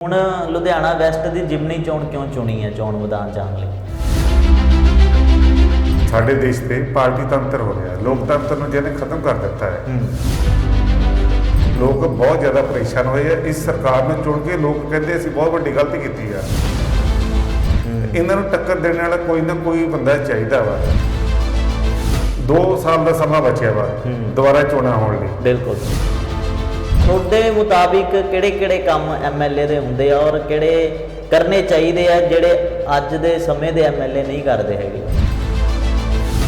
ਹੁਣ ਲੁਧਿਆਣਾ ਵੈਸਟ ਦੀ ਜਿਮਨੀ ਚੋਣ ਕਿਉਂ ਚੁਣੀ ਹੈ ਚੋਣ ਮੈਦਾਨ ਜਾਣ ਲਈ? ਸਾਡੇ ਦੇਸ਼ ਤੇ ਪਾਰਟੀ ਤੰਤਰ ਹੋ ਰਿਹਾ ਲੋਕਤੰਤਰ ਨੂੰ ਜਿਹਨੇ ਖਤਮ ਕਰ ਦਿੱਤਾ ਹੈ। ਲੋਕ ਬਹੁਤ ਜ਼ਿਆਦਾ ਪਰੇਸ਼ਾਨ ਹੋਏ ਆ। ਇਸ ਸਰਕਾਰ ਨੂੰ ਚੁਣ ਕੇ ਲੋਕ ਕਹਿੰਦੇ ਅਸੀਂ ਬਹੁਤ ਵੱਡੀ ਗਲਤੀ ਕੀਤੀ ਆ। ਇਹਨਾਂ ਨੂੰ ਟੱਕਰ ਦੇਣ ਵਾਲਾ ਕੋਈ ਨਾ ਕੋਈ ਬੰਦਾ ਚਾਹੀਦਾ ਵਾ। 2 ਸਾਲ ਦਾ ਸਮਾਂ ਬਚਿਆ ਵਾ। ਦੁਬਾਰਾ ਚੋਣਾਂ ਹੋਣ ਲਈ। ਬਿਲਕੁਲ ਤੁਹਾਡੇ ਮੁਤਾਬਿਕ ਕਿਹੜੇ ਕਿਹੜੇ ਕੰਮ ਐਮਐਲਏ ਦੇ ਹੁੰਦੇ ਆ ਔਰ ਕਿਹੜੇ ਕਰਨੇ ਚਾਹੀਦੇ ਆ ਜਿਹੜੇ ਅੱਜ ਦੇ ਸਮੇਂ ਦੇ ਐਮਐਲਏ ਨਹੀਂ ਕਰਦੇ ਹੈਗੇ?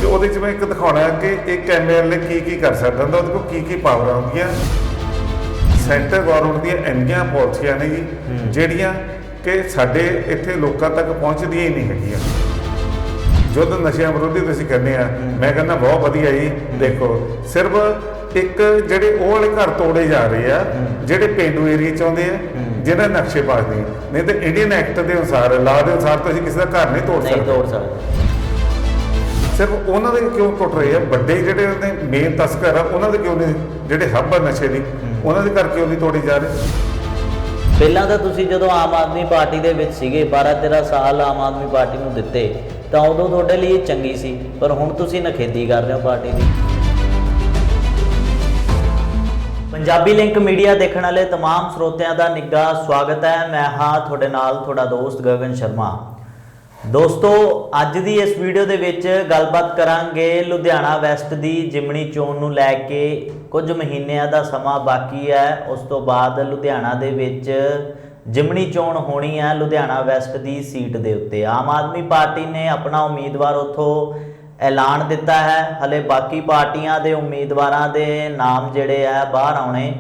ਤੇ ਉਹਦੇ ਚ ਮੈਂ ਇੱਕ ਦਿਖਾਉਣਾ ਕਿ ਇੱਕ ਐਮਐਲਏ ਕੀ ਕੀ ਕਰ ਸਕਦਾ ਹੁੰਦਾ ਉਹਦੇ ਕੋਲ ਕੀ ਕੀ ਪਾਵਰਾਂ ਹੁੰਦੀਆਂ ਸੈਂਟਰ ਗਵਰਨਮੈਂਟ ਦੀਆਂ ਇੰਨੀਆਂ ਪਾਲਿਸੀਆਂ ਨੇ ਜੀ ਹੂੰ। ਜਿਹੜੀਆਂ ਕਿ ਸਾਡੇ ਇੱਥੇ ਲੋਕਾਂ ਤੱਕ ਪਹੁੰਚਦੀਆਂ ਹੀ ਨਹੀਂ ਹੈਗੀਆਂ। ਜੁੱਧ ਨਸ਼ਿਆਂ ਵਿਰੋਧੀ ਤੁਸੀਂ ਕਹਿੰਦੇ ਆ ਮੈਂ ਕਹਿੰਦਾ ਬਹੁਤ ਵਧੀਆ ਜੀ ਦੇਖੋ ਸਿਰਫ ਇੱਕ ਜਿਹੜੇ ਉਹ ਵਾਲੇ ਘਰ ਤੋੜੇ ਜਾ ਰਹੇ ਆ। ਜਿਹੜੇ ਪਿੰਡੂ ਏਰੀਆ ਚ ਆਉਂਦੇ ਆ। ਜਿਹਨਾਂ ਨਕਸ਼ੇ ਪਾਸ ਨਹੀਂ ਨਹੀਂ ਤੇ ਇੰਡੀਅਨ ਐਕਟ ਦੇ ਅਨੁਸਾਰ ਲਾ ਦੇ ਅਨੁਸਾਰ ਤੁਸੀਂ ਕਿਸੇ ਦਾ ਘਰ ਨਹੀਂ ਤੋੜ ਨਹੀਂ ਸਕਦੇ ਤੋੜ ਸਕਦੇ ਸਿਰਫ ਉਹਨਾਂ ਦੇ ਕਿਉਂ ਟੁੱਟ ਰਹੇ ਆ ਵੱਡੇ ਜਿਹੜੇ ਉਹਦੇ ਮੇਨ ਤਸਕਰ ਆ ਉਹਨਾਂ ਦੇ ਕਿਉਂ ਨਹੀਂ ਜਿਹੜੇ ਹੱਬ ਆ ਨਸ਼ੇ ਦੀ ਉਹਨਾਂ ਦੇ ਘਰ ਕਿਉਂ ਨਹੀਂ ਤੋੜੇ ਜਾ ਰਹੇ ਪਹਿਲਾਂ ਤਾਂ ਤੁਸੀਂ ਜਦੋਂ ਆਮ ਆਦਮੀ ਪਾਰਟੀ ਦੇ ਵਿੱਚ ਸੀਗੇ 12 13 ਸਾਲ ਆਮ ਆਦਮੀ ਪਾਰਟੀ ਨੂੰ ਦਿੱਤੇ ਤਾਂ ਉਦੋਂ ਤੁਹਾਡੇ ਲਈ ਇਹ ਚੰਗੀ ਸੀ ਪਰ ਹੁਣ ਤੁਸੀਂ ਨਖੇਦੀ ਕਰ ਰਹੇ ਹੋ ਪਾਰਟੀ ਦੀ ਪੰਜਾਬੀ ਲਿੰਕ ਮੀਡੀਆ ਦੇਖਣ ਵਾਲੇ तमाम ਸਰੋਤਿਆਂ ਦਾ ਨਿੱਘਾ ਸਵਾਗਤ ਹੈ ਮੈਂ ਹਾਂ ਤੁਹਾਡੇ ਨਾਲ ਤੁਹਾਡਾ ਦੋਸਤ ਗਗਨ ਸ਼ਰਮਾ ਦੋਸਤੋ, ਅੱਜ ਦੀ ਇਸ ਵੀਡੀਓ ਦੇ ਵਿੱਚ ਗੱਲਬਾਤ ਕਰਾਂਗੇ ਲੁਧਿਆਣਾ ਵੈਸਟ ਦੀ ਜਿਮਣੀ ਚੋਣ ਨੂੰ ਲੈ ਕੇ। ਕੁਝ ਮਹੀਨਿਆਂ ਦਾ ਸਮਾਂ ਬਾਕੀ ਹੈ। ਉਸ ਤੋਂ ਬਾਅਦ ਲੁਧਿਆਣਾ ਦੇ ਵਿੱਚ ਜਿਮਣੀ ਚੋਣ ਹੋਣੀ ਹੈ ਲੁਧਿਆਣਾ ਵੈਸਟ ਦੀ ਸੀਟ ਦੇ ਉੱਤੇ। ਆਮ ਆਦਮੀ ਪਾਰਟੀ ਨੇ ਆਪਣਾ ਉਮੀਦਵਾਰ ਉੱਥੋਂ ਐਲਾਨ ਦਿੱਤਾ ਹੈ। ਹਲੇ ਬਾਕੀ ਪਾਰਟੀਆਂ ਦੇ ਉਮੀਦਵਾਰਾਂ ਦੇ ਨਾਮ ਜਿਹੜੇ ਆ ਬਾਹਰ ਆਉਣੇ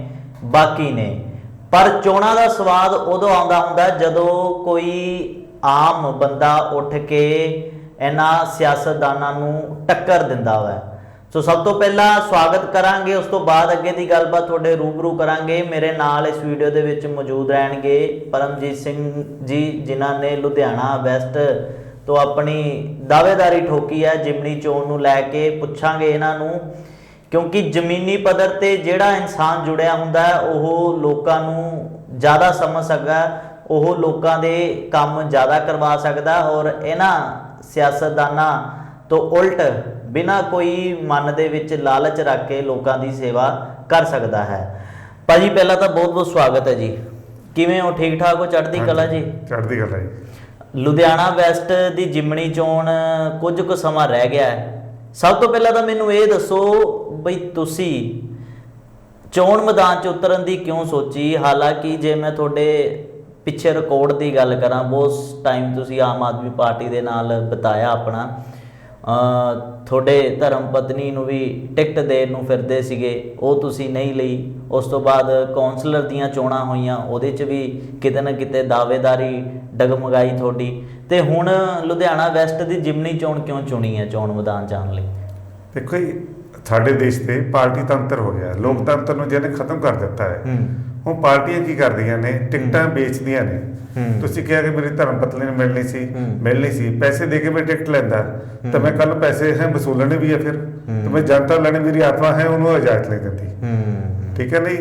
ਬਾਕੀ ਨੇ। ਪਰ ਚੋਣਾਂ ਦਾ ਸਵਾਦ ਉਦੋਂ ਆਉਂਦਾ ਹੁੰਦਾ ਜਦੋਂ ਕੋਈ ਆਮ ਬੰਦਾ ਉੱਠ ਕੇ ਇਹਨਾਂ ਸਿਆਸਤਦਾਨਾਂ ਨੂੰ ਟੱਕਰ ਦਿੰਦਾ ਵਾ। ਸੋ ਸਭ ਤੋਂ ਪਹਿਲਾਂ ਸਵਾਗਤ ਕਰਾਂਗੇ, ਉਸ ਤੋਂ ਬਾਅਦ ਅੱਗੇ ਦੀ ਗੱਲਬਾਤ ਤੁਹਾਡੇ ਰੂਬਰੂ ਕਰਾਂਗੇ। ਮੇਰੇ ਨਾਲ ਇਸ ਵੀਡੀਓ ਦੇ ਵਿੱਚ ਮੌਜੂਦ ਰਹਿਣਗੇ ਪਰਮਜੀਤ ਸਿੰਘ ਜੀ, ਜਿਨ੍ਹਾਂ ਨੇ ਲੁਧਿਆਣਾ ਵੈਸਟ ਤੋਂ ਆਪਣੀ ਦਾਅਵੇਦਾਰੀ ਠੋਕੀ ਹੈ, ਜਿਮਨੀ ਚੋਣ ਨੂੰ ਲੈ ਕੇ ਪੁੱਛਾਂਗੇ ਇਹਨਾਂ ਨੂੰ। ਕਿਉਂਕਿ ਜ਼ਮੀਨੀ ਪੱਧਰ ਤੇ ਜਿਹੜਾ ਇਨਸਾਨ ਜੁੜਿਆ ਹੁੰਦਾ ਹੈ, ਉਹ ਲੋਕਾਂ ਨੂੰ ਜ਼ਿਆਦਾ ਸਮਝ ਸਕਦਾ ਉਹ ਲੋਕਾਂ ਦੇ ਕੰਮ ਜ਼ਿਆਦਾ ਕਰਵਾ ਸਕਦਾ ਔਰ ਇਹਨਾਂ ਸਿਆਸਤਦਾਨਾਂ ਤੋਂ ਉਲਟ ਬਿਨਾ ਕੋਈ ਮਨ ਦੇ ਵਿੱਚ ਲਾਲਚ ਰੱਖ ਕੇ ਲੋਕਾਂ ਦੀ ਸੇਵਾ ਕਰ ਸਕਦਾ ਹੈ। ਭਾਜੀ ਪਹਿਲਾਂ ਤਾਂ ਬਹੁਤ ਬਹੁਤ ਸਵਾਗਤ ਹੈ ਜੀ। ਕਿਵੇਂ ਹੋ? ਠੀਕ ਠਾਕ ਹੋ? ਚੜ੍ਹਦੀ ਕਲਾ ਜੀ? ਚੜ੍ਹਦੀ ਹੈ ਜੀ। ਲੁਧਿਆਣਾ ਵੈਸਟ ਦੀ ਜਿਮਣੀ ਚੋਣ ਕੁਝ ਕੁ ਸਮਾਂ ਰਹਿ ਗਿਆ ਹੈ। ਸਭ ਤੋਂ ਪਹਿਲਾਂ ਤਾਂ ਮੈਨੂੰ ਇਹ ਦੱਸੋ ਬਈ ਤੁਸੀਂ ਚੋਣ ਮੈਦਾਨ 'ਚ ਉਤਰਨ ਦੀ ਕਿਉਂ ਸੋਚੀ? ਹਾਲਾਂਕਿ ਜੇ ਮੈਂ ਤੁਹਾਡੇ ਪਿੱਛੇ ਰਿਕਾਰਡ ਦੀ ਗੱਲ ਕਰਾਂ ਬਹੁਤ ਟਾਈਮ ਤੁਸੀਂ ਆਮ ਆਦਮੀ ਪਾਰਟੀ ਦੇ ਨਾਲ ਬਿਤਾਇਆ ਆਪਣਾ। ਤੁਹਾਡੇ ਧਰਮ ਪਤਨੀ ਨੂੰ ਵੀ ਟਿਕਟ ਦੇਣ ਨੂੰ ਫਿਰਦੇ ਸੀਗੇ ਉਹ ਤੁਸੀਂ ਨਹੀਂ ਲਈ। ਉਸ ਤੋਂ ਬਾਅਦ ਕਾਉਂਸਲਰ ਦੀਆਂ ਚੋਣਾਂ ਹੋਈਆਂ ਉਹਦੇ 'ਚ ਵੀ ਕਿਤੇ ਨਾ ਕਿਤੇ ਦਾਅਵੇਦਾਰੀ ਡਗਮਗਾਈ ਤੁਹਾਡੀ। ਤੇ ਹੁਣ ਲੁਧਿਆਣਾ ਵੈਸਟ ਦੀ ਜਿਮਨੀ ਚੋਣ ਕਿਉਂ ਚੁਣੀ ਹੈ ਚੋਣ ਮੈਦਾਨ ਜਾਣ ਲਈ? ਦੇਖੋ ਜੀ ਸਾਡੇ ਦੇਸ਼ ਤੇ ਪਾਰਟੀ ਤੰਤਰ ਹੋ ਗਿਆ ਲੋਕਤੰਤਰ ਨੂੰ ਜਿਹਨੇ ਖਤਮ ਕਰ ਦਿੱਤਾ ਹੈ। ਹੁਣ ਪਾਰਟੀਆਂ ਕੀ ਕਰਦੀਆਂ ਨੇ? ਟਿਕਟਾਂ ਵੇਚਦੀਆਂ ਨੇ। ਤੁਸੀਂ ਕਿਹਾ ਕਿ ਮੇਰੀ ਧਰਮ ਪਤਨੀ ਨੂੰ ਮਿਲਣੀ ਸੀ। ਮਿਲਣੀ ਸੀ। ਪੈਸੇ ਦੇ ਕੇ ਮੈਂ ਟਿਕਟ ਲੈਂਦਾ। ਤਾਂ ਮੈਂ ਕੱਲ ਪੈਸੇ ਹੈ ਵਸੂਲਣੇ ਵੀ ਹੈ ਫਿਰ। ਤਾਂ ਮੈਂ ਜਨਤਾ ਲੈਣੀ ਮੇਰੀ ਆਤਮਾ ਹੈ ਉਹਨੂੰ ਇਜਾਜ਼ਤ ਲੈ ਦਿੰਦੀ। ਠੀਕ ਹੈ ਨਹੀਂ?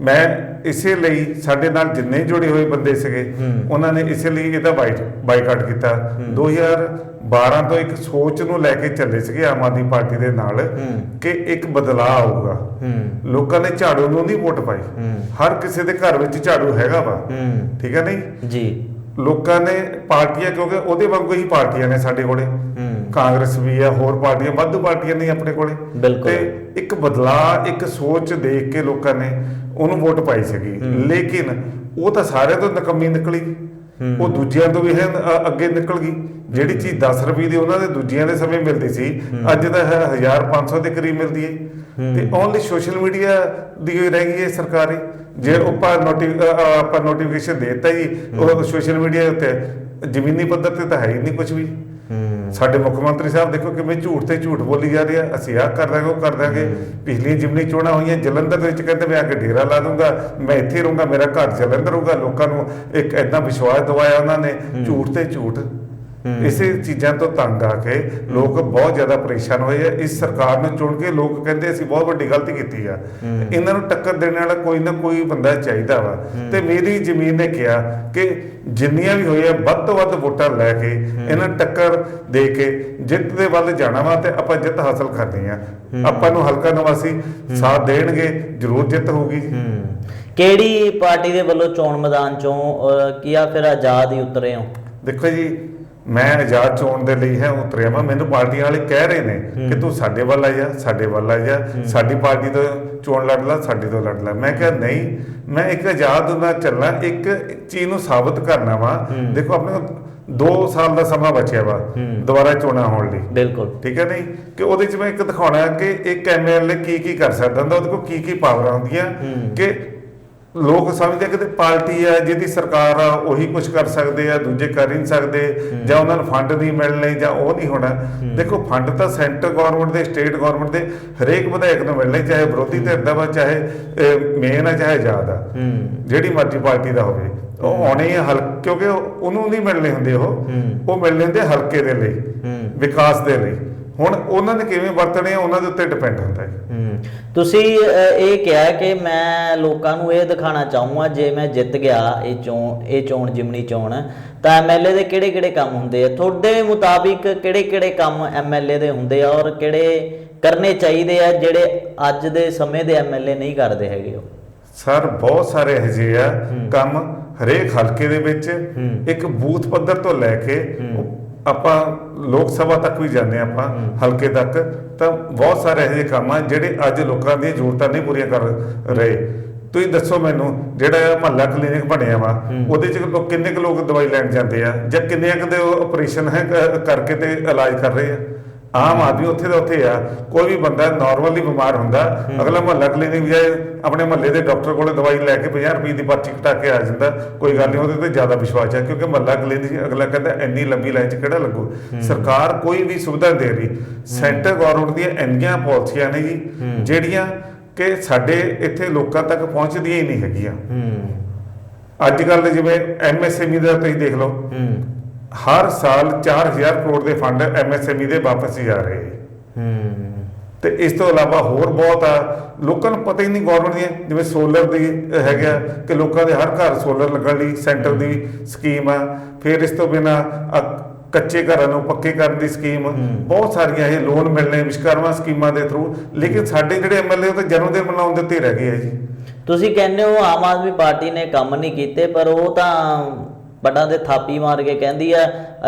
ਮੈਂ ਇਸੇ ਲਈ ਸਾਡੇ ਨਾਲ ਜਿੰਨੇ ਜੁੜੇ ਹੋਏ ਬੰਦੇ ਸੀਗੇ। ਉਹਨਾਂ ਨੇ ਇਸੇ ਲਈ ਇਹਦਾ ਬਾਈਟ ਬਾਈਕਾਟ ਕੀਤਾ। 2012 ਤੋਂ ਇੱਕ ਸੋਚ ਨੂੰ ਲੈ ਕੇ ਚੱਲੇ ਸੀਗੇ ਆਮ ਆਦਮੀ ਪਾਰਟੀ ਦੇ ਨਾਲ। ਕਿ ਇੱਕ ਬਦਲਾਅ ਆਊਗਾ। ਲੋਕਾਂ ਨੇ ਝਾੜੂ ਨੂੰ ਨਹੀਂ ਵੋਟ ਪਾਈ। ਹਰ ਕਿਸੇ ਦੇ ਘਰ ਵਿੱਚ ਝਾੜੂ ਹੈਗਾ ਵਾ। ਠੀਕ ਹੈ ਨਹੀਂ? ਜੀ। ਲੋਕਾਂ ਨੇ ਪਾਰਟੀਆਂ ਕਿਉਂਕਿ ਉਹਦੇ ਵਾਂਗੂ ਹੀ ਪਾਰਟੀਆਂ ਨੇ ਸਾਡੇ ਕੋਲੇ। ਹੂੰ। ਕਾਂਗਰਸ ਵੀ ਆ ਹੋਰ ਪਾਰਟੀਆਂ ਵਾਧੂ ਪਾਰਟੀਆਂ ਨੇ ਆਪਣੇ ਕੋਲੇ। ਤੇ ਇੱਕ ਬਦਲਾਅ ਇੱਕ ਸੋਚ ਦੇਖ ਕੇ ਲੋਕਾਂ ਨੇ ਉਹਨੂੰ ਵੋਟ ਪਾਈ ਸੀਗੀ। ਹੂੰ। ਲੇਕਿਨ ਉਹ ਤਾਂ ਸਾਰਿਆਂ ਤੋਂ ਨਕਮੀ ਨਿਕਲੀ। ਹੂੰ। ਉਹ ਦੂਜਿਆਂ ਤੋਂ ਵੀ ਹੈ ਅੱਗੇ ਨਿਕਲ ਗਈ। ਜਿਹੜੀ ਚੀਜ਼ 10 ਰੁਪਏ ਦੀ ਉਹਨਾਂ ਦੇ ਦੂਜਿਆਂ ਦੇ ਸਮੇਂ ਮਿਲਦੀ ਸੀ ਅੱਜ ਤਾਂ ਹੈ 1500 ਦੇ ਕਰੀਬ ਮਿਲਦੀ ਹੈ। ਹੂੰ। ਤੇ ਓਨਲੀ ਸੋਸ਼ਲ ਮੀਡੀਆ ਦੀ ਰਹਿ ਗਈ ਹੈ ਸਰਕਾਰੀ। ਜੇ ਅ- ਆਪਾਂ ਨੋਟੀਫਿਕੇਸ਼ਨ ਦੇਤਾ ਜੀ ਉਹ ਸੋਸ਼ਲ ਮੀਡੀਆ ਉੱਤੇ ਜ਼ਮੀਨੀ ਪੱਧਰ ਤੇ ਤਾਂ ਹੈ ਹੀ ਨਹੀਂ ਕੁਝ ਵੀ। ਹੂੰ। ਸਾਡੇ ਮੁੱਖ ਮੰਤਰੀ ਸਾਹਿਬ ਦੇਖੋ ਕਿਵੇਂ ਝੂਠ ਤੇ ਝੂਠ ਬੋਲੀ ਜਾ ਰਹੇ ਆ ਅਸੀਂ ਆਹ ਕਰ ਦਾਂਗੇ ਉਹ ਕਰ ਦਾਂਗੇ। ਪਿਛਲੀਆਂ ਜਿਮਨੀ ਚੋਣਾਂ ਹੋਈਆਂ ਜਲੰਧਰ ਦੇ ਵਿੱਚ ਕਹਿੰਦੇ ਮੈਂ ਆ ਕੇ ਡੇਰਾ ਲਾ ਦੂੰਗਾ ਮੈਂ ਇੱਥੇ ਰਹੂੰਗਾ ਮੇਰਾ ਘਰ ਜਲੰਧਰ ਹੋਊਗਾ ਲੋਕਾਂ ਨੂੰ ਇੱਕ ਐਦਾਂ ਵਿਸ਼ਵਾਸ ਦਿਵਾਇਆ ਉਹਨਾਂ ਨੇ ਝੂਠ ਤੇ ਝੂਠ। ਇਸੇ ਚੀਜ਼ਾਂ ਤੋਂ ਤੰਗ ਆ ਕੇ ਲੋਕ ਬਹੁਤ ਜ਼ਿਆਦਾ ਪਰੇਸ਼ਾਨ ਹੋਏ ਆ। ਇਸ ਸਰਕਾਰ ਨੂੰ ਚੁਣ ਕੇ ਲੋਕ ਕਹਿੰਦੇ ਅਸੀਂ ਬਹੁਤ ਵੱਡੀ ਗਲਤੀ ਕੀਤੀ ਆ। ਇਹਨਾਂ ਨੂੰ ਟੱਕਰ ਦੇਣ ਵਾਲਾ ਕੋਈ ਨਾ ਕੋਈ ਬੰਦਾ ਚਾਹੀਦਾ ਵਾ। ਤੇ ਮੇਰੀ ਜ਼ਮੀਨ ਨੇ ਕਿਹਾ ਕਿ ਜਿੰਨੀਆਂ ਵੀ ਹੋਈਆਂ ਵੱਧ ਤੋਂ ਵੱਧ ਵੋਟਾਂ ਲੈ ਕੇ ਇਹਨਾਂ ਟੱਕਰ ਦੇ ਕੇ ਜਿੱਤ ਦੇ ਵੱਲ ਜਾਣਾ ਵਾ ਤੇ ਆਪਾਂ ਜਿੱਤ ਹਾਸਲ ਕਰਨੀ ਆ। ਆਪਾਂ ਨੂੰ ਹਲਕਾ ਨਿਵਾਸੀ ਸਾਥ ਦੇਣਗੇ ਜ਼ਰੂਰ ਜਿੱਤ ਹੋਊਗੀ। ਕਿਹੜੀ ਪਾਰਟੀ ਦੇ ਵੱਲੋਂ ਚੋਣ ਮੈਦਾਨ ਚੋਂ ਅਹ, ਕੀ ਆ ਫਿਰ ਆਜ਼ਾਦ ਹੀ ਉਤਰੇ ਹੋ? ਦੇਖੋ ਜੀ ਮੈਂ ਆਜ਼ਾਦ ਚੋਣ ਦੇ ਲਈ ਹੈ ਉਤਰਿਆ ਵਾਂ ਮੈਨੂੰ ਪਾਰਟੀਆਂ ਵਾਲੇ ਕਹਿ ਰਹੇ ਨੇ ਕਿ ਤੂੰ ਸਾਡੇ ਵੱਲ ਆ ਜਾ ਸਾਡੇ ਵੱਲ ਆ ਜਾ ਸਾਡੀ ਪਾਰਟੀ ਤੋਂ ਚੋਣ ਲੜ ਲੈ ਸਾਡੀ ਤੋਂ ਲੜ ਲੈ। ਮੈਂ ਕਿਹਾ ਨਹੀਂ ਮੈਂ ਇੱਕ ਆਜ਼ਾਦ ਨਾਲ ਚੱਲਣਾ ਇੱਕ ਚੀਜ਼ ਨੂੰ ਸਾਬਤ ਕਰਨਾ ਵਾ। ਦੇਖੋ ਆਪਣੇ 2 ਸਾਲ ਦਾ ਸਮਾਂ ਬਚਿਆ ਵਾ ਦੁਬਾਰਾ ਚੋਣਾਂ ਹੋਣ ਲਈ। ਬਿਲਕੁਲ। ਠੀਕ ਹੈ ਨਹੀਂ? ਕਿ ਉਹਦੇ ਚ ਮੈਂ ਇੱਕ ਦਿਖਾਉਣਾ ਕਿ ਇੱਕ ਐਮਐਲਏ ਕੀ ਕੀ ਕਰ ਸਕਦਾ ਹੁੰਦਾ ਉਹਦੇ ਕੋਲ ਕੀ ਕੀ ਪਾਵਰਾਂ ਹੁੰਦੀਆਂ ਕਿ ਲੋਕ ਸਮਝਦੇ ਕਿ ਤੇ ਪਾਰਟੀ ਆ ਜਿਹਦੀ ਸਰਕਾਰ ਆ ਉਹੀ ਕੁਝ ਕਰ ਸਕਦੇ ਆ ਦੂਜੇ ਕਰ ਨਹੀਂ ਸਕਦੇ ਜਾਂ ਉਹਨਾਂ ਨੂੰ ਫੰਡ ਨਹੀਂ ਮਿਲਣੇ ਜਾਂ ਉਹ ਨਹੀਂ ਹੋਣਾ। ਦੇਖੋ ਫੰਡ ਤਾਂ ਸੈਂਟਰ ਗਵਰਨਮੈਂਟ ਦੇ ਸਟੇਟ ਗਵਰਨਮੈਂਟ ਦੇ ਹਰੇਕ ਵਿਧਾਇਕ ਨੂੰ ਮਿਲਣੇ ਚਾਹੇ ਵਿਰੋਧੀ ਧਿਰ ਦਾ ਵਾ ਚਾਹੇ ਮੇਨ ਆ ਚਾਹੇ ਹੂੰ। ਜਿਹੜੀ ਮਰਜ਼ੀ ਪਾਰਟੀ ਦਾ ਹੋਵੇ ਉਹ ਆਉਣੇ ਹਲ ਕਿਉਂਕਿ ਉਹ- ਉਹਨੂੰ ਨਹੀਂ ਮਿਲਣੇ ਹੁੰਦੇ ਉਹ। ਉਹ ਮਿਲਣੇ ਹੁੰਦੇ ਹਲਕੇ ਦੇ ਲਈ ਵਿਕਾਸ ਦੇ ਲਈ। ਹੁਣ ਉਹਨਾਂ ਨੇ ਕਿਵੇਂ ਵਰਤਣੇ ਆ ਉਹਨਾਂ ਦੇ ਉੱਤੇ ਡਿਪੈਂਡ ਹੁੰਦਾ ਹੈ। ਹੂੰ। ਤੁਸੀਂ ਇਹ ਕਿਹਾ ਕਿ ਮੈਂ ਲੋਕਾਂ ਨੂੰ ਇਹ ਦਿਖਾਣਾ ਚਾਹੂੰਗਾ ਜੇ ਮੈਂ ਜਿੱਤ ਗਿਆ ਇਹ ਚੋਣ ਇਹ ਚੋਣ ਜਿਮਨੀ ਚੋਣ ਤਾਂ ਐਮਐਲਏ ਦੇ ਕਿਹੜੇ ਕਿਹੜੇ ਕੰਮ ਹੁੰਦੇ ਆ? ਤੁਹਾਡੇ ਮੁਤਾਬਿਕ ਕਿਹੜੇ ਕਿਹੜੇ ਕੰਮ ਐਮਐਲਏ ਦੇ ਹੁੰਦੇ ਆ ਔਰ ਕਿਹੜੇ ਕਰਨੇ ਚਾਹੀਦੇ ਆ ਜਿਹੜੇ ਅੱਜ ਦੇ ਸਮੇਂ ਦੇ ਐਮਐਲਏ ਨਹੀਂ ਕਰਦੇ ਹੈਗੇ ਉਹ? ਸਰ ਬਹੁਤ ਸਾਰੇ ਜਿਹੇ ਆ ਕੰਮ ਹਰੇਕ ਹਲਕੇ ਦੇ ਵਿੱਚ। ਇੱਕ ਬੂਥ ਪੱਧਰ ਤੋਂ ਲੈ ਕੇ ਆਪਾਂ ਲੋਕ ਸਭਾ ਤੱਕ ਵੀ ਜਾਂਦੇ ਆਪਾਂ ਹਲਕੇ ਤੱਕ ਤਾਂ ਬਹੁਤ ਸਾਰੇ ਇਹੋ ਜਿਹੇ ਕੰਮ ਆ ਜਿਹੜੇ ਅੱਜ ਲੋਕਾਂ ਦੀਆਂ ਜ਼ਰੂਰਤਾਂ ਨਹੀਂ ਪੂਰੀਆਂ ਕਰ ਰਹੇ। ਤੁਸੀਂ ਦੱਸੋ ਮੈਨੂੰ ਜਿਹੜਾ ਮਹੱਲਾ ਕਲੀਨਿਕ ਬਣਿਆ ਵਾ ਉਹਦੇ ਚ ਲੋਕ ਕਿੰਨੇ ਕੁ ਲੋਕ ਦਵਾਈ ਲੈਣ ਜਾਂਦੇ ਆ? ਜਾਂ ਕਿੰਨੇ ਕੁ ਦੇ ਆਪਰੇਸ਼ਨ ਹੈ ਕਰਕੇ ਤੇ ਇਲਾਜ ਕਰ ਰਹੇ ਆ? ਆਮ ਆਦਮੀ ਉੱਥੇ ਦਾ ਉੱਥੇ ਆ। ਕੋਈ ਵੀ ਬੰਦਾ ਨਾਰਮਲੀ ਬਿਮਾਰ ਹੁੰਦਾ। ਅਗਲਾ ਮਹੱਲਾ ਕਲੀਨਿਕ ਜਾਏ ਆਪਣੇ ਮਹੱਲੇ ਦੇ ਡਾਕਟਰ ਕੋਲੇ ਦਵਾਈ ਲੈ ਕੇ 50 ਰੁਪਏ ਦੀ ਪਰਚੀ ਕਟਾ ਕੇ ਆ ਜਾਂਦਾ। ਕੋਈ ਗੱਲ ਨਹੀਂ ਉਹਦੇ ਤੇ ਜ਼ਿਆਦਾ ਵਿਸ਼ਵਾਸ ਹੈ ਕਿਉਂਕਿ ਮਹੱਲਾ ਕਲੀਨਿਕ ਅਗਲਾ ਕਹਿੰਦਾ ਇੰਨੀ ਲੰਬੀ ਲਾਈਨ 'ਚ ਕਿਹੜਾ ਲੱਗੂ? ਸਰਕਾਰ ਕੋਈ ਵੀ ਸੁਵਿਧਾ ਦੇ ਰਹੀ। ਸੈਂਟਰ ਗਵਰਨਮੈਂਟ ਦੀਆਂ ਇੰਨੀਆਂ ਪਾਲਿਸੀਆਂ ਨੇ ਜੀ ਜਿਹੜੀਆਂ ਕਿ ਸਾਡੇ ਇੱਥੇ ਲੋਕਾਂ ਤੱਕ ਪਹੁੰਚਦੀਆਂ ਹੀ ਨਹੀਂ ਹੈਗੀਆਂ। ਹੂੰ। ਅੱਜ ਕੱਲ ਜਿਵੇਂ ਐਮਐਸਐਮਈ ਦਾ ਤੁਸੀਂ ਦੇਖ ਲਓ। ਹੂੰ। ਹਰ ਸਾਲ 4000 ਕਰੋੜ ਦੇ ਫੰਡ ਐਮਐਸਐਮਈ ਦੇ ਵਾਪਸ ਹੀ ਆ ਰਹੇ ਹੂੰ। ਤੇ ਇਸ ਤੋਂ ਇਲਾਵਾ ਹੋਰ ਬਹੁਤ ਆ ਲੋਕਾਂ ਨੂੰ ਪਤਾ ਹੀ ਨਹੀਂ ਗਵਰਨਮੈਂਟ ਦੀਆਂ ਜਿਵੇਂ ਸੋਲਰ ਦੀ ਹੈਗਾ ਕਿ ਲੋਕਾਂ ਦੇ ਹਰ ਘਰ ਸੋਲਰ ਲੱਗਣ ਲਈ ਸੈਂਟਰ ਦੀ ਸਕੀਮ ਆ। ਫਿਰ ਇਸ ਤੋਂ ਬਿਨਾ ਕੱਚੇ ਘਰਾਂ ਨੂੰ ਪੱਕੇ ਕਰਨ ਦੀ ਸਕੀਮ ਬਹੁਤ ਸਾਰੀਆਂ ਇਹ ਲੋਨ ਮਿਲਣੇ ਵਿਸ਼ਕਰਮਾ ਸਕੀਮਾਂ ਦੇ ਥਰੂ ਲੇਕਿਨ ਸਾਡੇ ਜਿਹੜੇ ਐਮਐਲਏ ਉਹ ਤਾਂ ਜਨਮ ਦਿਨ ਮਨਾਉਣ ਦੇ ਉੱਤੇ ਰਹਿ ਗਏ ਆ ਜੀ। ਤੁਸੀਂ ਕਹਿੰਦੇ ਹੋ ਆਮ ਆਦਮੀ ਪਾਰਟੀ ਨੇ ਕੰਮ ਨਹੀਂ ਕੀਤੇ ਪਰ ਉਹ ਤਾਂ ਬਟਾਂ ਦੇ ਥਾਪੀ ਮਾਰ ਕੇ ਕਹਿੰਦੀ ਆ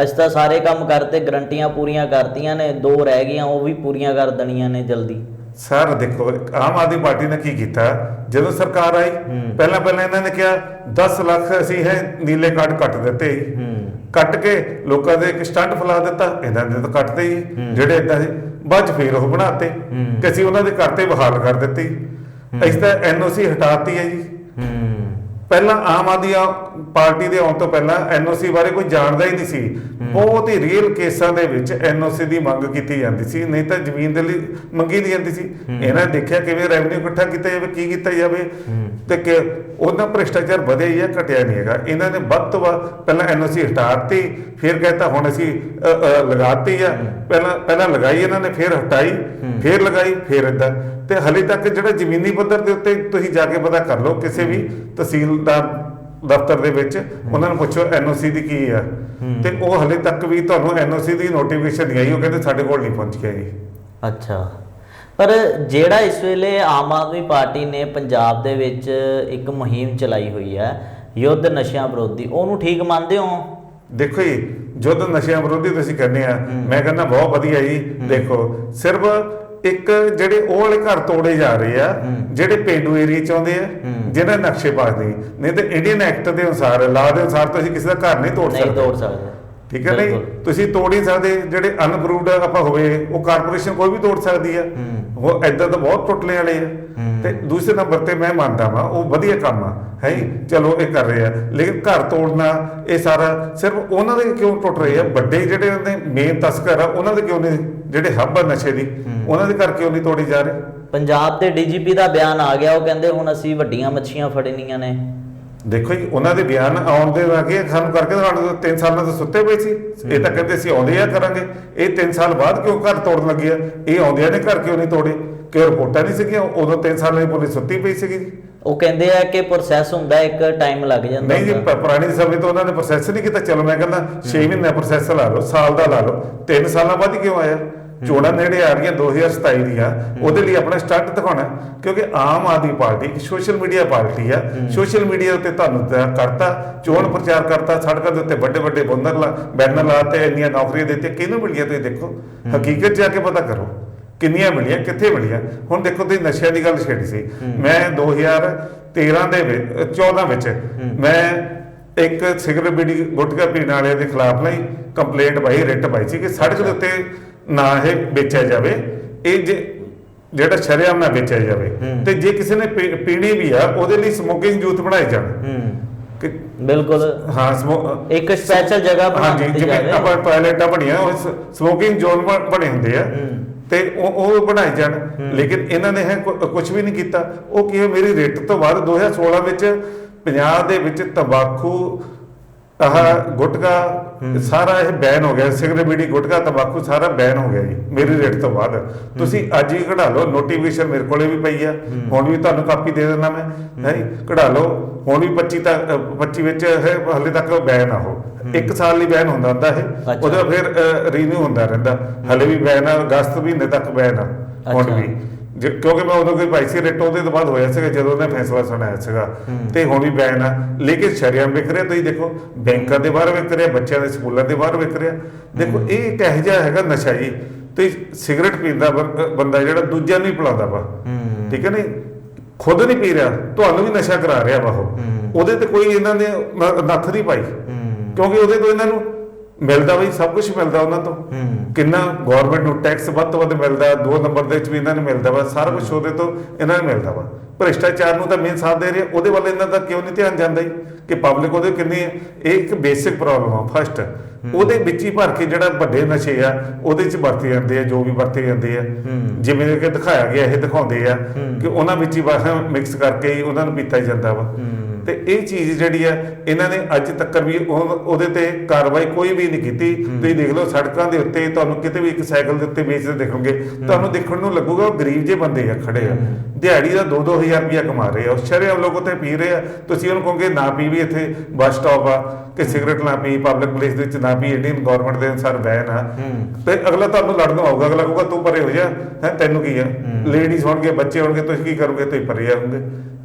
ਅਸੀਂ ਤਾਂ ਸਾਰੇ ਕੰਮ ਕਰਤੇ ਗਰੰਟੀਆਂ ਪੂਰੀਆਂ ਕਰਤੀਆਂ ਨੇ ਦੋ ਰਹਿ ਗਈਆਂ ਉਹ ਵੀ ਪੂਰੀਆਂ ਕਰ ਦੇਣੀਆਂ ਨੇ ਜਲਦੀ। ਸਰ ਦੇਖੋ ਆਮ ਆਦਮੀ ਪਾਰਟੀ ਨੇ ਕੀ ਕੀਤਾ? ਜਦੋਂ ਸਰਕਾਰ ਆਈ ਪਹਿਲਾਂ ਪਹਿਲਾਂ ਇਹਨਾਂ ਨੇ ਕਿਹਾ 10 ਲੱਖ ਅਸੀਂ ਹੈ ਨੀਲੇ ਕਾਰਡ ਕੱਟ ਦਿੱਤੇ ਕੱਟ ਕੇ ਲੋਕਾਂ ਦੇ ਇੱਕ ਸਟੰਟ ਫਲਾ ਦਿੱਤਾ ਇਹਨਾਂ ਦੇ ਤਾਂ ਕੱਟਦੇ ਹੀ ਜਿਹੜੇ ਇਦਾਂ ਬਾਅਦ ਫੇਰ ਉਹ ਬਣਾਤੇ ਕਿ ਅਸੀਂ ਉਹਨਾਂ ਦੇ ਘਰ ਤੇ ਬਹਾਲ ਕਰ ਦਿੱਤੀ। ਅਸੀਂ ਤਾਂ ਐਨਓਸੀ ਹਟਾਤੀ ਹੈ ਜੀ। ਪਹਿਲਾਂ ਆਮ ਆਦਮੀ ਪਾਰਟੀ ਦੇ ਆਉਣ ਤੋਂ ਪਹਿਲਾਂ ਐਨਓਸੀ ਬਾਰੇ ਕੋਈ ਜਾਣਦਾ ਹੀ ਨਹੀਂ ਸੀ। ਬਹੁਤ ਹੀ ਰੀਅਲ ਕੇਸਾਂ ਦੇ ਵਿੱਚ ਐਨਓਸੀ ਦੀ ਮੰਗ ਕੀਤੀ ਜਾਂਦੀ ਸੀ ਨਹੀਂ ਤਾਂ ਜ਼ਮੀਨ ਦੇ ਲਈ ਮੰਗੀ ਨਹੀਂ ਜਾਂਦੀ ਸੀ। ਇਹਨਾਂ ਦੇਖਿਆ ਕਿਵੇਂ ਰੈਵਨਿਊ ਇਕੱਠਾ ਕੀਤਾ ਜਾਵੇ ਕੀ ਕੀਤਾ ਜਾਵੇ। ਤੇ ਕਿ ਉਹਨਾਂ ਭ੍ਰਿਸ਼ਟਾਚਾਰ ਵਧਿਆ ਹੀ ਹੈ ਘਟਿਆ ਨਹੀਂ ਹੈਗਾ। ਇਹਨਾਂ ਨੇ ਵੱਧ ਤੋਂ ਵੱਧ ਪਹਿਲਾਂ ਐਨਓਸੀ ਹਟਾਤੀ ਫਿਰ ਕਹਿੰਦਾ ਹੁਣ ਅਸੀਂ ਲਗਾਤੀ ਆ। ਪਹਿਲਾਂ ਪਹਿਲਾਂ ਲਗਾਈ ਇਹਨਾਂ ਨੇ ਫਿਰ ਹਟਾਈ ਫਿਰ ਲਗਾਈ ਫਿਰ ਇਦਾਂ ਤੇ ਹਲੇ ਤੱਕ ਜਿਹੜਾ ਜ਼ਮੀਨੀ ਪੱਧਰ ਦੇ ਉੱਤੇ ਤੁਸੀਂ ਜਾ ਕੇ ਪਤਾ ਕਰ ਲਓ ਕਿਸੇ ਵੀ ਤਹਿਸੀਲਦਾਰ ਦਫ਼ਤਰ ਦੇ ਵਿੱਚ ਉਹਨਾਂ ਨੂੰ ਪੁੱਛੋ ਐਨਓਸੀ ਦੀ ਕੀ ਆ। ਤੇ ਉਹ ਹਲੇ ਤੱਕ ਵੀ ਤੁਹਾਨੂੰ ਐਨਓਸੀ ਦੀ ਨੋਟੀਫਿਕੇਸ਼ਨ ਨਹੀਂ ਆਈ ਉਹ ਕਹਿੰਦੇ ਸਾਡੇ ਕੋਲ ਨਹੀਂ ਪਹੁੰਚਿਆ ਜੀ। ਅੱਛਾ। ਪਰ ਜਿਹੜਾ ਇਸ ਵੇਲੇ ਆਮ ਆਦਮੀ ਪਾਰਟੀ ਨੇ ਪੰਜਾਬ ਦੇ ਵਿੱਚ ਇੱਕ ਮੁਹਿੰਮ ਚਲਾਈ ਹੋਈ ਹੈ ਯੁੱਧ ਨਸ਼ਿਆਂ ਵਿਰੋਧੀ ਉਹਨੂੰ ਠੀਕ ਮੰਨਦੇ ਹੋ? ਦੇਖੋ ਜੀ ਜਦੋਂ ਨਸ਼ਿਆਂ ਵਿਰੋਧੀ ਤੁਸੀਂ ਕਹਿੰਦੇ ਆ ਮੈਂ ਕਹਿੰਦਾ ਬਹੁਤ ਵਧੀਆ ਜੀ ਦੇਖੋ ਸਿਰਫ ਇੱਕ ਜਿਹੜੇ ਉਹ ਵਾਲੇ ਘਰ ਤੋੜੇ ਜਾ ਰਹੇ ਆ ਜਿਹੜੇ ਪਿੰਡੂ ਏਰੀਆ ਚ ਆਉਂਦੇ ਆ ਜਿਹਨਾਂ ਨਕਸ਼ੇ ਪਾਸਦੇ ਨਹੀਂ। ਤੇ ਇੰਡੀਅਨ ਐਕਟ ਦੇ ਅਨੁਸਾਰ ਲਾਅ ਦੇ ਅਨੁਸਾਰ ਤੁਸੀਂ ਕਿਸੇ ਦਾ ਘਰ ਨਹੀਂ ਤੋੜ ਨਹੀਂ ਸਕਦੇ। ਤੋੜ ਸਕਦੇ। ਠੀਕ ਹੈ ਨਹੀਂ। ਤੁਸੀਂ ਤੋੜ ਨਹੀਂ ਸਕਦੇ ਜਿਹੜੇ ਅਨਪਰੂਵਡ ਆਪਾਂ ਹੋਵੇ ਉਹ ਕਾਰਪੋਰੇਸ਼ਨ ਕੋਈ ਵੀ ਤੋੜ ਸਕਦੀ ਆ ਉਹ ਐਦਾਂ ਤਾਂ ਬਹੁਤ ਟੁੱਟਲੇ ਵਾਲੇ ਆ। ਤੇ ਦੂਸਰੇ ਨੰਬਰ ਤੇ ਮੈਂ ਮੰਨਦਾ ਵਾਂ ਉਹ ਵਧੀਆ ਕੰਮ ਆ ਹੈ ਚਲੋ ਇਹ ਕਰ ਰਹੇ ਆ। ਲੇਕਿਨ ਘਰ ਤੋੜਨਾ ਇਹ ਸਾਰਾ ਸਿਰਫ ਉਹਨਾਂ ਦੇ ਕਿਉਂ ਟੁੱਟ ਰਹੇ ਆ? ਵੱਡੇ ਜਿਹੜੇ ਉਹਦੇ ਮੇਨ ਤਸਕਰ ਆ ਉਹਨਾਂ ਦੇ ਕਿਉਂ ਨਹੀਂ? ਜਿਹੜੇ ਹੱਬ ਆ ਨਸ਼ੇ ਦੀ ਉਹਨਾਂ ਦੇ ਘਰ ਕਿਉਂ ਨਹੀਂ ਤੋੜੀ ਜਾ ਰਹੇ? ਪੰਜਾਬ ਦੇ ਡੀਜੀਪੀ ਦਾ ਬਿਆਨ ਆ ਗਿਆ ਉਹ ਕਹਿੰਦੇ ਹੁਣ ਅਸੀਂ ਵੱਡੀਆਂ ਮੱਛੀਆਂ ਫੜਨੀਆਂ ਨੇ। ਦੇਖੋ ਜੀ ਉਹਨਾਂ ਦੇ ਬਿਆਨ ਆਉਣ ਦੇ ਲੱਗੇ ਸਾਨੂੰ ਕਰਕੇ ਸਾਡੇ ਤਿੰਨ ਸਾਲਾਂ ਤੋਂ ਸੁੱਤੇ ਪਏ ਸੀ। ਇਹ ਤਾਂ ਕਹਿੰਦੇ ਸੀ ਆਉਂਦੇ ਆ ਕਰਾਂਗੇ। ਇਹ 3 ਸਾਲ ਬਾਅਦ ਕਿਉਂ ਘਰ ਤੋੜਨ ਲੱਗੇ ਆ? ਇਹ ਆਉਂਦਿਆਂ ਨੇ ਘਰ ਕਿਉਂ ਨਹੀਂ ਤੋੜੇ? ਕਿ ਰਿਪੋਰਟਾਂ ਨਹੀਂ ਸੀਗੀਆਂ? ਉਦੋਂ 3 ਸਾਲਾਂ ਦੀ ਪੁਲਿਸ ਸੁੱਤੀ ਪਈ ਸੀਗੀ ਜੀ। ਉਹ ਕਹਿੰਦੇ ਆ ਕਿ ਪ੍ਰੋਸੈਸ ਹੁੰਦਾ ਇੱਕ ਟਾਈਮ ਲੱਗ ਜਾਂਦਾ ਨਹੀਂ ਜੀ ਪੁਰਾਣੀ ਸਮੇਂ ਤੋਂ ਉਹਨਾਂ ਨੇ ਪ੍ਰੋਸੈਸ ਨਹੀਂ ਕੀਤਾ। ਚਲੋ ਮੈਂ ਕਹਿੰਦਾ 6 ਮਹੀਨੇ ਪ੍ਰੋਸੈਸ ਲਾ ਲਓ ਸਾਲ ਦਾ ਲਾ ਲਓ। 3 ਸਾਲਾਂ ਬਾਅਦ ਹੀ ਕਿਉਂ ਆਇਆ? ਚੋਣਾਂ ਨੇੜੇ ਆ ਰਹੀਆਂ 2027 ਦੀਆਂ। ਉਹਦੇ ਲਈ ਆਪਣਾ ਸਟਾਰਟ ਦਿਖਾਉਣਾ ਕਿਉਂਕਿ ਆਮ ਆਦਮੀ ਪਾਰਟੀ ਇੱਕ ਸੋਸ਼ਲ ਮੀਡੀਆ ਪਾਰਟੀ ਆ। ਸੋਸ਼ਲ ਮੀਡੀਆ ਉੱਤੇ ਤੁਹਾਨੂੰ ਕਰਤਾ ਚੋਣ ਪ੍ਰਚਾਰ ਕਰਤਾ ਸੜਕਾਂ ਦੇ ਉੱਤੇ ਵੱਡੇ ਵੱਡੇ ਬੰਦਰ ਲਾ ਬੈਨਰ ਲਾਤੇ ਇੰਨੀਆਂ ਨੌਕਰੀਆਂ ਦਿੱਤੀਆਂ ਕਿਹਨੂੰ ਮਿਲੀਆਂ ਤੁਸੀਂ ਦੇਖੋ? ਹਕੀਕਤ ਜਾ ਕੇ ਪਤਾ ਕਰੋ ਕਿੰਨੀਆਂ ਮਿਲੀਆਂ ਕਿੱਥੇ ਮਿਲੀਆਂ? ਹੁਣ ਦੇਖੋ ਤੁਸੀਂ ਨਸ਼ਿਆਂ ਦੀ ਗੱਲ ਛੇੜੀ ਸੀ। ਮੈਂ 2013 ਦੇ ਵਿੱਚ 14 ਵਿੱਚ ਮੈਂ ਇੱਕ ਸਿਗਰਟ ਬੀੜੀ ਗੁਟਕਾ ਪੀਣ ਵਾਲਿਆਂ ਦੇ ਖਿਲਾਫ ਲਈ ਕੰਪਲੇਂਟ ਪਾਈ ਰਿਟ ਪਾਈ ਸੀ ਕਿ ਸੜਕ ਦੇ ਉੱਤੇ ਨਾ ਇਹ ਵੇਚਿਆ ਜਾਵੇ ਇਹ ਜੇ ਜਿਹੜਾ ਸ਼ਰੇਆਮ ਨਾ ਵੇਚਿਆ ਜਾਵੇ ਤੇ ਜੇ ਕਿਸੇ ਨੇ ਪੀਣੀ ਵੀ ਆ ਉਹਦੇ ਲਈ ਸਮੋਕਿੰਗ ਜੂਥ ਬਣਾਏ ਜਾਣ। ਹੂੰ। ਕਿ ਬਿਲਕੁਲ। ਹਾਂ ਇੱਕ ਸਪੈਸ਼ਲ ਜਗ੍ਹਾ ਬਣਾ ਦਿੱਤੀ ਜਿਵੇਂ ਜਾਵੇ। ਆਪਾਂ ਟਾਇਲਟਾਂ ਬਣੀਆਂ ਉਹ ਸਮੋਕਿੰਗ ਜ਼ੋਨ ਬਣੇ ਹੁੰਦੇ ਆ। ਤੇ ਉਹ ਉਹ ਬਣਾਏ ਜਾਣ। ਲੇਕਿਨ ਇਹਨਾਂ ਨੇ ਹੈ ਕੁਝ ਵੀ ਨਹੀਂ ਕੀਤਾ। ਉਹ ਕੀ ਮੇਰੀ ਰੇਟ ਤੋਂ ਬਾਅਦ 2016 ਵਿੱਚ ਪੰਜਾਬ ਦੇ ਵਿੱਚ ਤੰਬਾਕੂ ਆਹ ਗੁਟਕਾ ਸਾਰਾ ਇਹ ਬੈਨ ਹੋ ਗਿਆ ਸਿਗਰਟ ਬੀੜੀ ਗੁਟਕਾ ਤੰਬਾਕੂ ਸਾਰਾ ਬੈਨ ਹੋ ਗਿਆ ਜੀ ਮੇਰੀ ਰੇਟ ਤੋਂ ਬਾਅਦ ਤੁਸੀਂ ਅੱਜ ਹੀ ਕਢਾ ਲਓ ਨੋਟੀਫਿਕੇਸ਼ਨ ਮੇਰੇ ਕੋਲੇ ਵੀ ਪਈ ਆ ਹੁਣ ਵੀ ਤੁਹਾਨੂੰ ਕਾਪੀ ਦੇ ਦੇਣਾ ਮੈਂ ਹੈ। ਕਢਾ ਲਓ ਹੁਣ ਵੀ 25 ਤੱਕ ਅ, 25 ਵਿੱਚ ਹਲੇ ਤੱਕ ਬੈਨ ਆ ਉਹ। ਇੱਕ ਸਾਲ ਲਈ ਬੈਨ ਹੁੰਦਾ ਹੁੰਦਾ ਇਹ। ਉਹਦਾ ਫਿਰ ਰੀਨਿਊ ਹੁੰਦਾ ਰਹਿੰਦਾ। ਹਲੇ ਵੀ ਬੈਨ ਆ ਅਗਸਤ ਮਹੀਨੇ ਤੱਕ ਬੈਨ ਆ ਹੁਣ। ਵੀ। ਜੇ- ਕਿਉਂਕਿ ਮੈਂ ਉਦੋਂ ਕੋਈ ਭਾਈ ਸੀ ਰਿਟ ਉਹਦੇ ਤੋਂ ਬਾਅਦ ਹੋਇਆ ਸੀਗਾ ਜਦੋਂ ਉਹਨੇ ਫੈਸਲਾ ਸੁਣਾਇਆ ਸੀਗਾ। ਤੇ ਹੁਣ ਵੀ ਬੈਨ ਆ। ਲੇਕਿਨ ਸ਼ਰਿਆਮ ਵਿਕ ਰਿਹਾ ਤੁਸੀਂ ਦੇਖੋ ਬੈਂਕਾਂ ਦੇ ਬਾਹਰ ਵਿਕ ਰਿਹਾ ਬੱਚਿਆਂ ਦੇ ਸਕੂਲਾਂ ਦੇ ਬਾਹਰ ਵਿਕ ਰਿਹਾ। ਦੇਖੋ ਇਹ ਇੱਕ ਇਹੋ ਜਿਹਾ ਹੈਗਾ ਨਸ਼ਾ ਜੀ। ਤੇ ਸਿਗਰਟ ਪੀਂਦਾ ਬੰ- ਬੰਦਾ ਜਿਹੜਾ ਦੂਜਿਆਂ ਨੂੰ ਹੀ ਪਿਲਾਉਂਦਾ ਵਾ। ਠੀਕ ਹੈ ਨਹੀਂ ਖੁਦ ਨਹੀਂ ਪੀ ਰਿਹਾ ਤੁਹਾਨੂੰ ਵੀ ਨਸ਼ਾ ਕਰਾ ਰਿਹਾ ਵਾ ਉਹ। ਉਹਦੇ ਤੇ ਕੋਈ ਇਹਨਾਂ ਨੇ ਨ- ਨੱਥ ਨਹੀਂ ਪਾਈ। ਕਿਉਂਕਿ ਉਹਦੇ ਤੋਂ ਇਹਨਾਂ ਨੂੰ ਮਿਲਦਾ ਬਈ ਸਭ ਕੁਝ ਮਿਲਦਾ ਉਹਨਾਂ ਤੋਂ। ਕਿੰਨਾ ਗਵਰਨਮੈਂਟ ਨੂੰ ਟੈਕਸ ਵੱਧ ਤੋਂ ਵੱਧ ਮਿਲਦਾ ਦੋ ਨੰਬਰ ਦੇ ਵਿੱਚ ਵੀ ਇਹਨਾਂ ਨੂੰ ਮਿਲਦਾ ਵਾ ਸਾਰਾ ਕੁਝ ਉਹਦੇ ਤੋਂ ਇਹਨਾਂ ਨੂੰ ਮਿਲਦਾ ਵਾ। ਭ੍ਰਿਸ਼ਟਾਚਾਰ ਨੂੰ ਤਾਂ ਮੇਨ ਸਾਥ ਦੇ ਰਿਹਾ ਉਹਦੇ ਵੱਲ ਇਹਨਾਂ ਦਾ ਕਿਉਂ ਨਹੀਂ ਧਿਆਨ ਜਾਂਦਾ ਕਿ ਪਬਲਿਕ ਉਹਦੇ ਕਿੰਨੀ ਇਹ ਇੱਕ ਬੇਸਿਕ ਪ੍ਰੋਬਲਮ ਆ ਫਸਟ ਉਹਦੇ ਵਿੱਚ ਹੀ ਭਰ ਕੇ ਜਿਹੜਾ ਵੱਡੇ ਨਸ਼ੇ ਆ ਉਹਦੇ ਚ ਵਰਤੇ ਜਾਂਦੇ ਆ ਜੋ ਵੀ ਵਰਤੇ ਜਾਂਦੇ ਆ। ਜਿਵੇਂ ਕਿ ਦਿਖਾਇਆ ਗਿਆ ਇਹ ਦਿਖਾਉਂਦੇ ਆ ਕਿ ਉਹਨਾਂ ਵਿੱਚ ਹੀ ਮਿਕਸ ਕਰਕੇ ਹੀ ਉਹਨਾਂ ਨੂੰ ਪੀਤਾ ਜਾਂਦਾ ਵਾ। ਤੇ ਇਹ ਚੀਜ਼ ਜਿਹੜੀ ਆ ਇਹਨਾਂ ਨੇ ਅੱਜ ਤੱਕ ਵੀ ਉਹ- ਉਹਦੇ ਤੇ ਕਾਰਵਾਈ ਕੋਈ ਵੀ ਨਹੀਂ ਕੀਤੀ। ਤੁਸੀਂ ਦੇਖ ਲਓ ਸੜਕਾਂ ਦੇ ਉੱਤੇ ਤੁਹਾਨੂੰ ਕਿਤੇ ਵੀ ਇੱਕ ਸਾਈਕਲ ਦੇ ਉੱਤੇ ਵੇਚਦੇ ਦੇਖੋਗੇ ਤੁਹਾਨੂੰ ਦੇਖਣ ਨੂੰ ਲੱਗੂਗਾ ਉਹ ਗਰੀਬ ਜੇ ਬੰਦੇ ਆ ਖੜੇ ਆ। ਦਿਹਾੜੀ ਦਾ 2-2000 ਰੁਪਇਆ ਕਮਾ ਰਹੇ ਆ ਉਹ ਸ਼ਰੇਆਮ ਲੋਕ ਉੱਥੇ ਪੀ ਰਹੇ ਆ। ਤੁਸੀਂ ਉਹਨੂੰ ਕਹੋਗੇ ਨਾ ਪੀ ਵੀ ਇੱਥੇ ਬੱਸ ਸਟਾਪ ਆ ਕਿ ਸਿਗਰਟ ਨਾ ਪੀ ਪਬਲਿਕ ਪਲੇਸ ਦੇ ਵਿੱਚ ਨਾ ਪੀ ਇੰਡੀਅਨ ਗਵਰਨਮੈਂਟ ਦੇ ਅਨੁਸਾਰ ਬੈਨ ਆ। ਤੇ ਅਗਲਾ ਤੁਹਾਨੂੰ ਲੜਨ ਆਊਗਾ ਅਗਲਾ ਕਹੂਗਾ ਤੂੰ ਪਰੇ ਹੋ ਜਾ ਹੈ ਤੈਨੂੰ ਕੀ ਆ? ਲੇਡੀਜ਼ ਹੋਣਗੇ ਬੱਚੇ ਹੋਣਗੇ ਤੁਸੀਂ ਕੀ ਕਰੋਗੇ? ਤੁਸੀਂ ਪਰੇ ਆਉਂਗੇ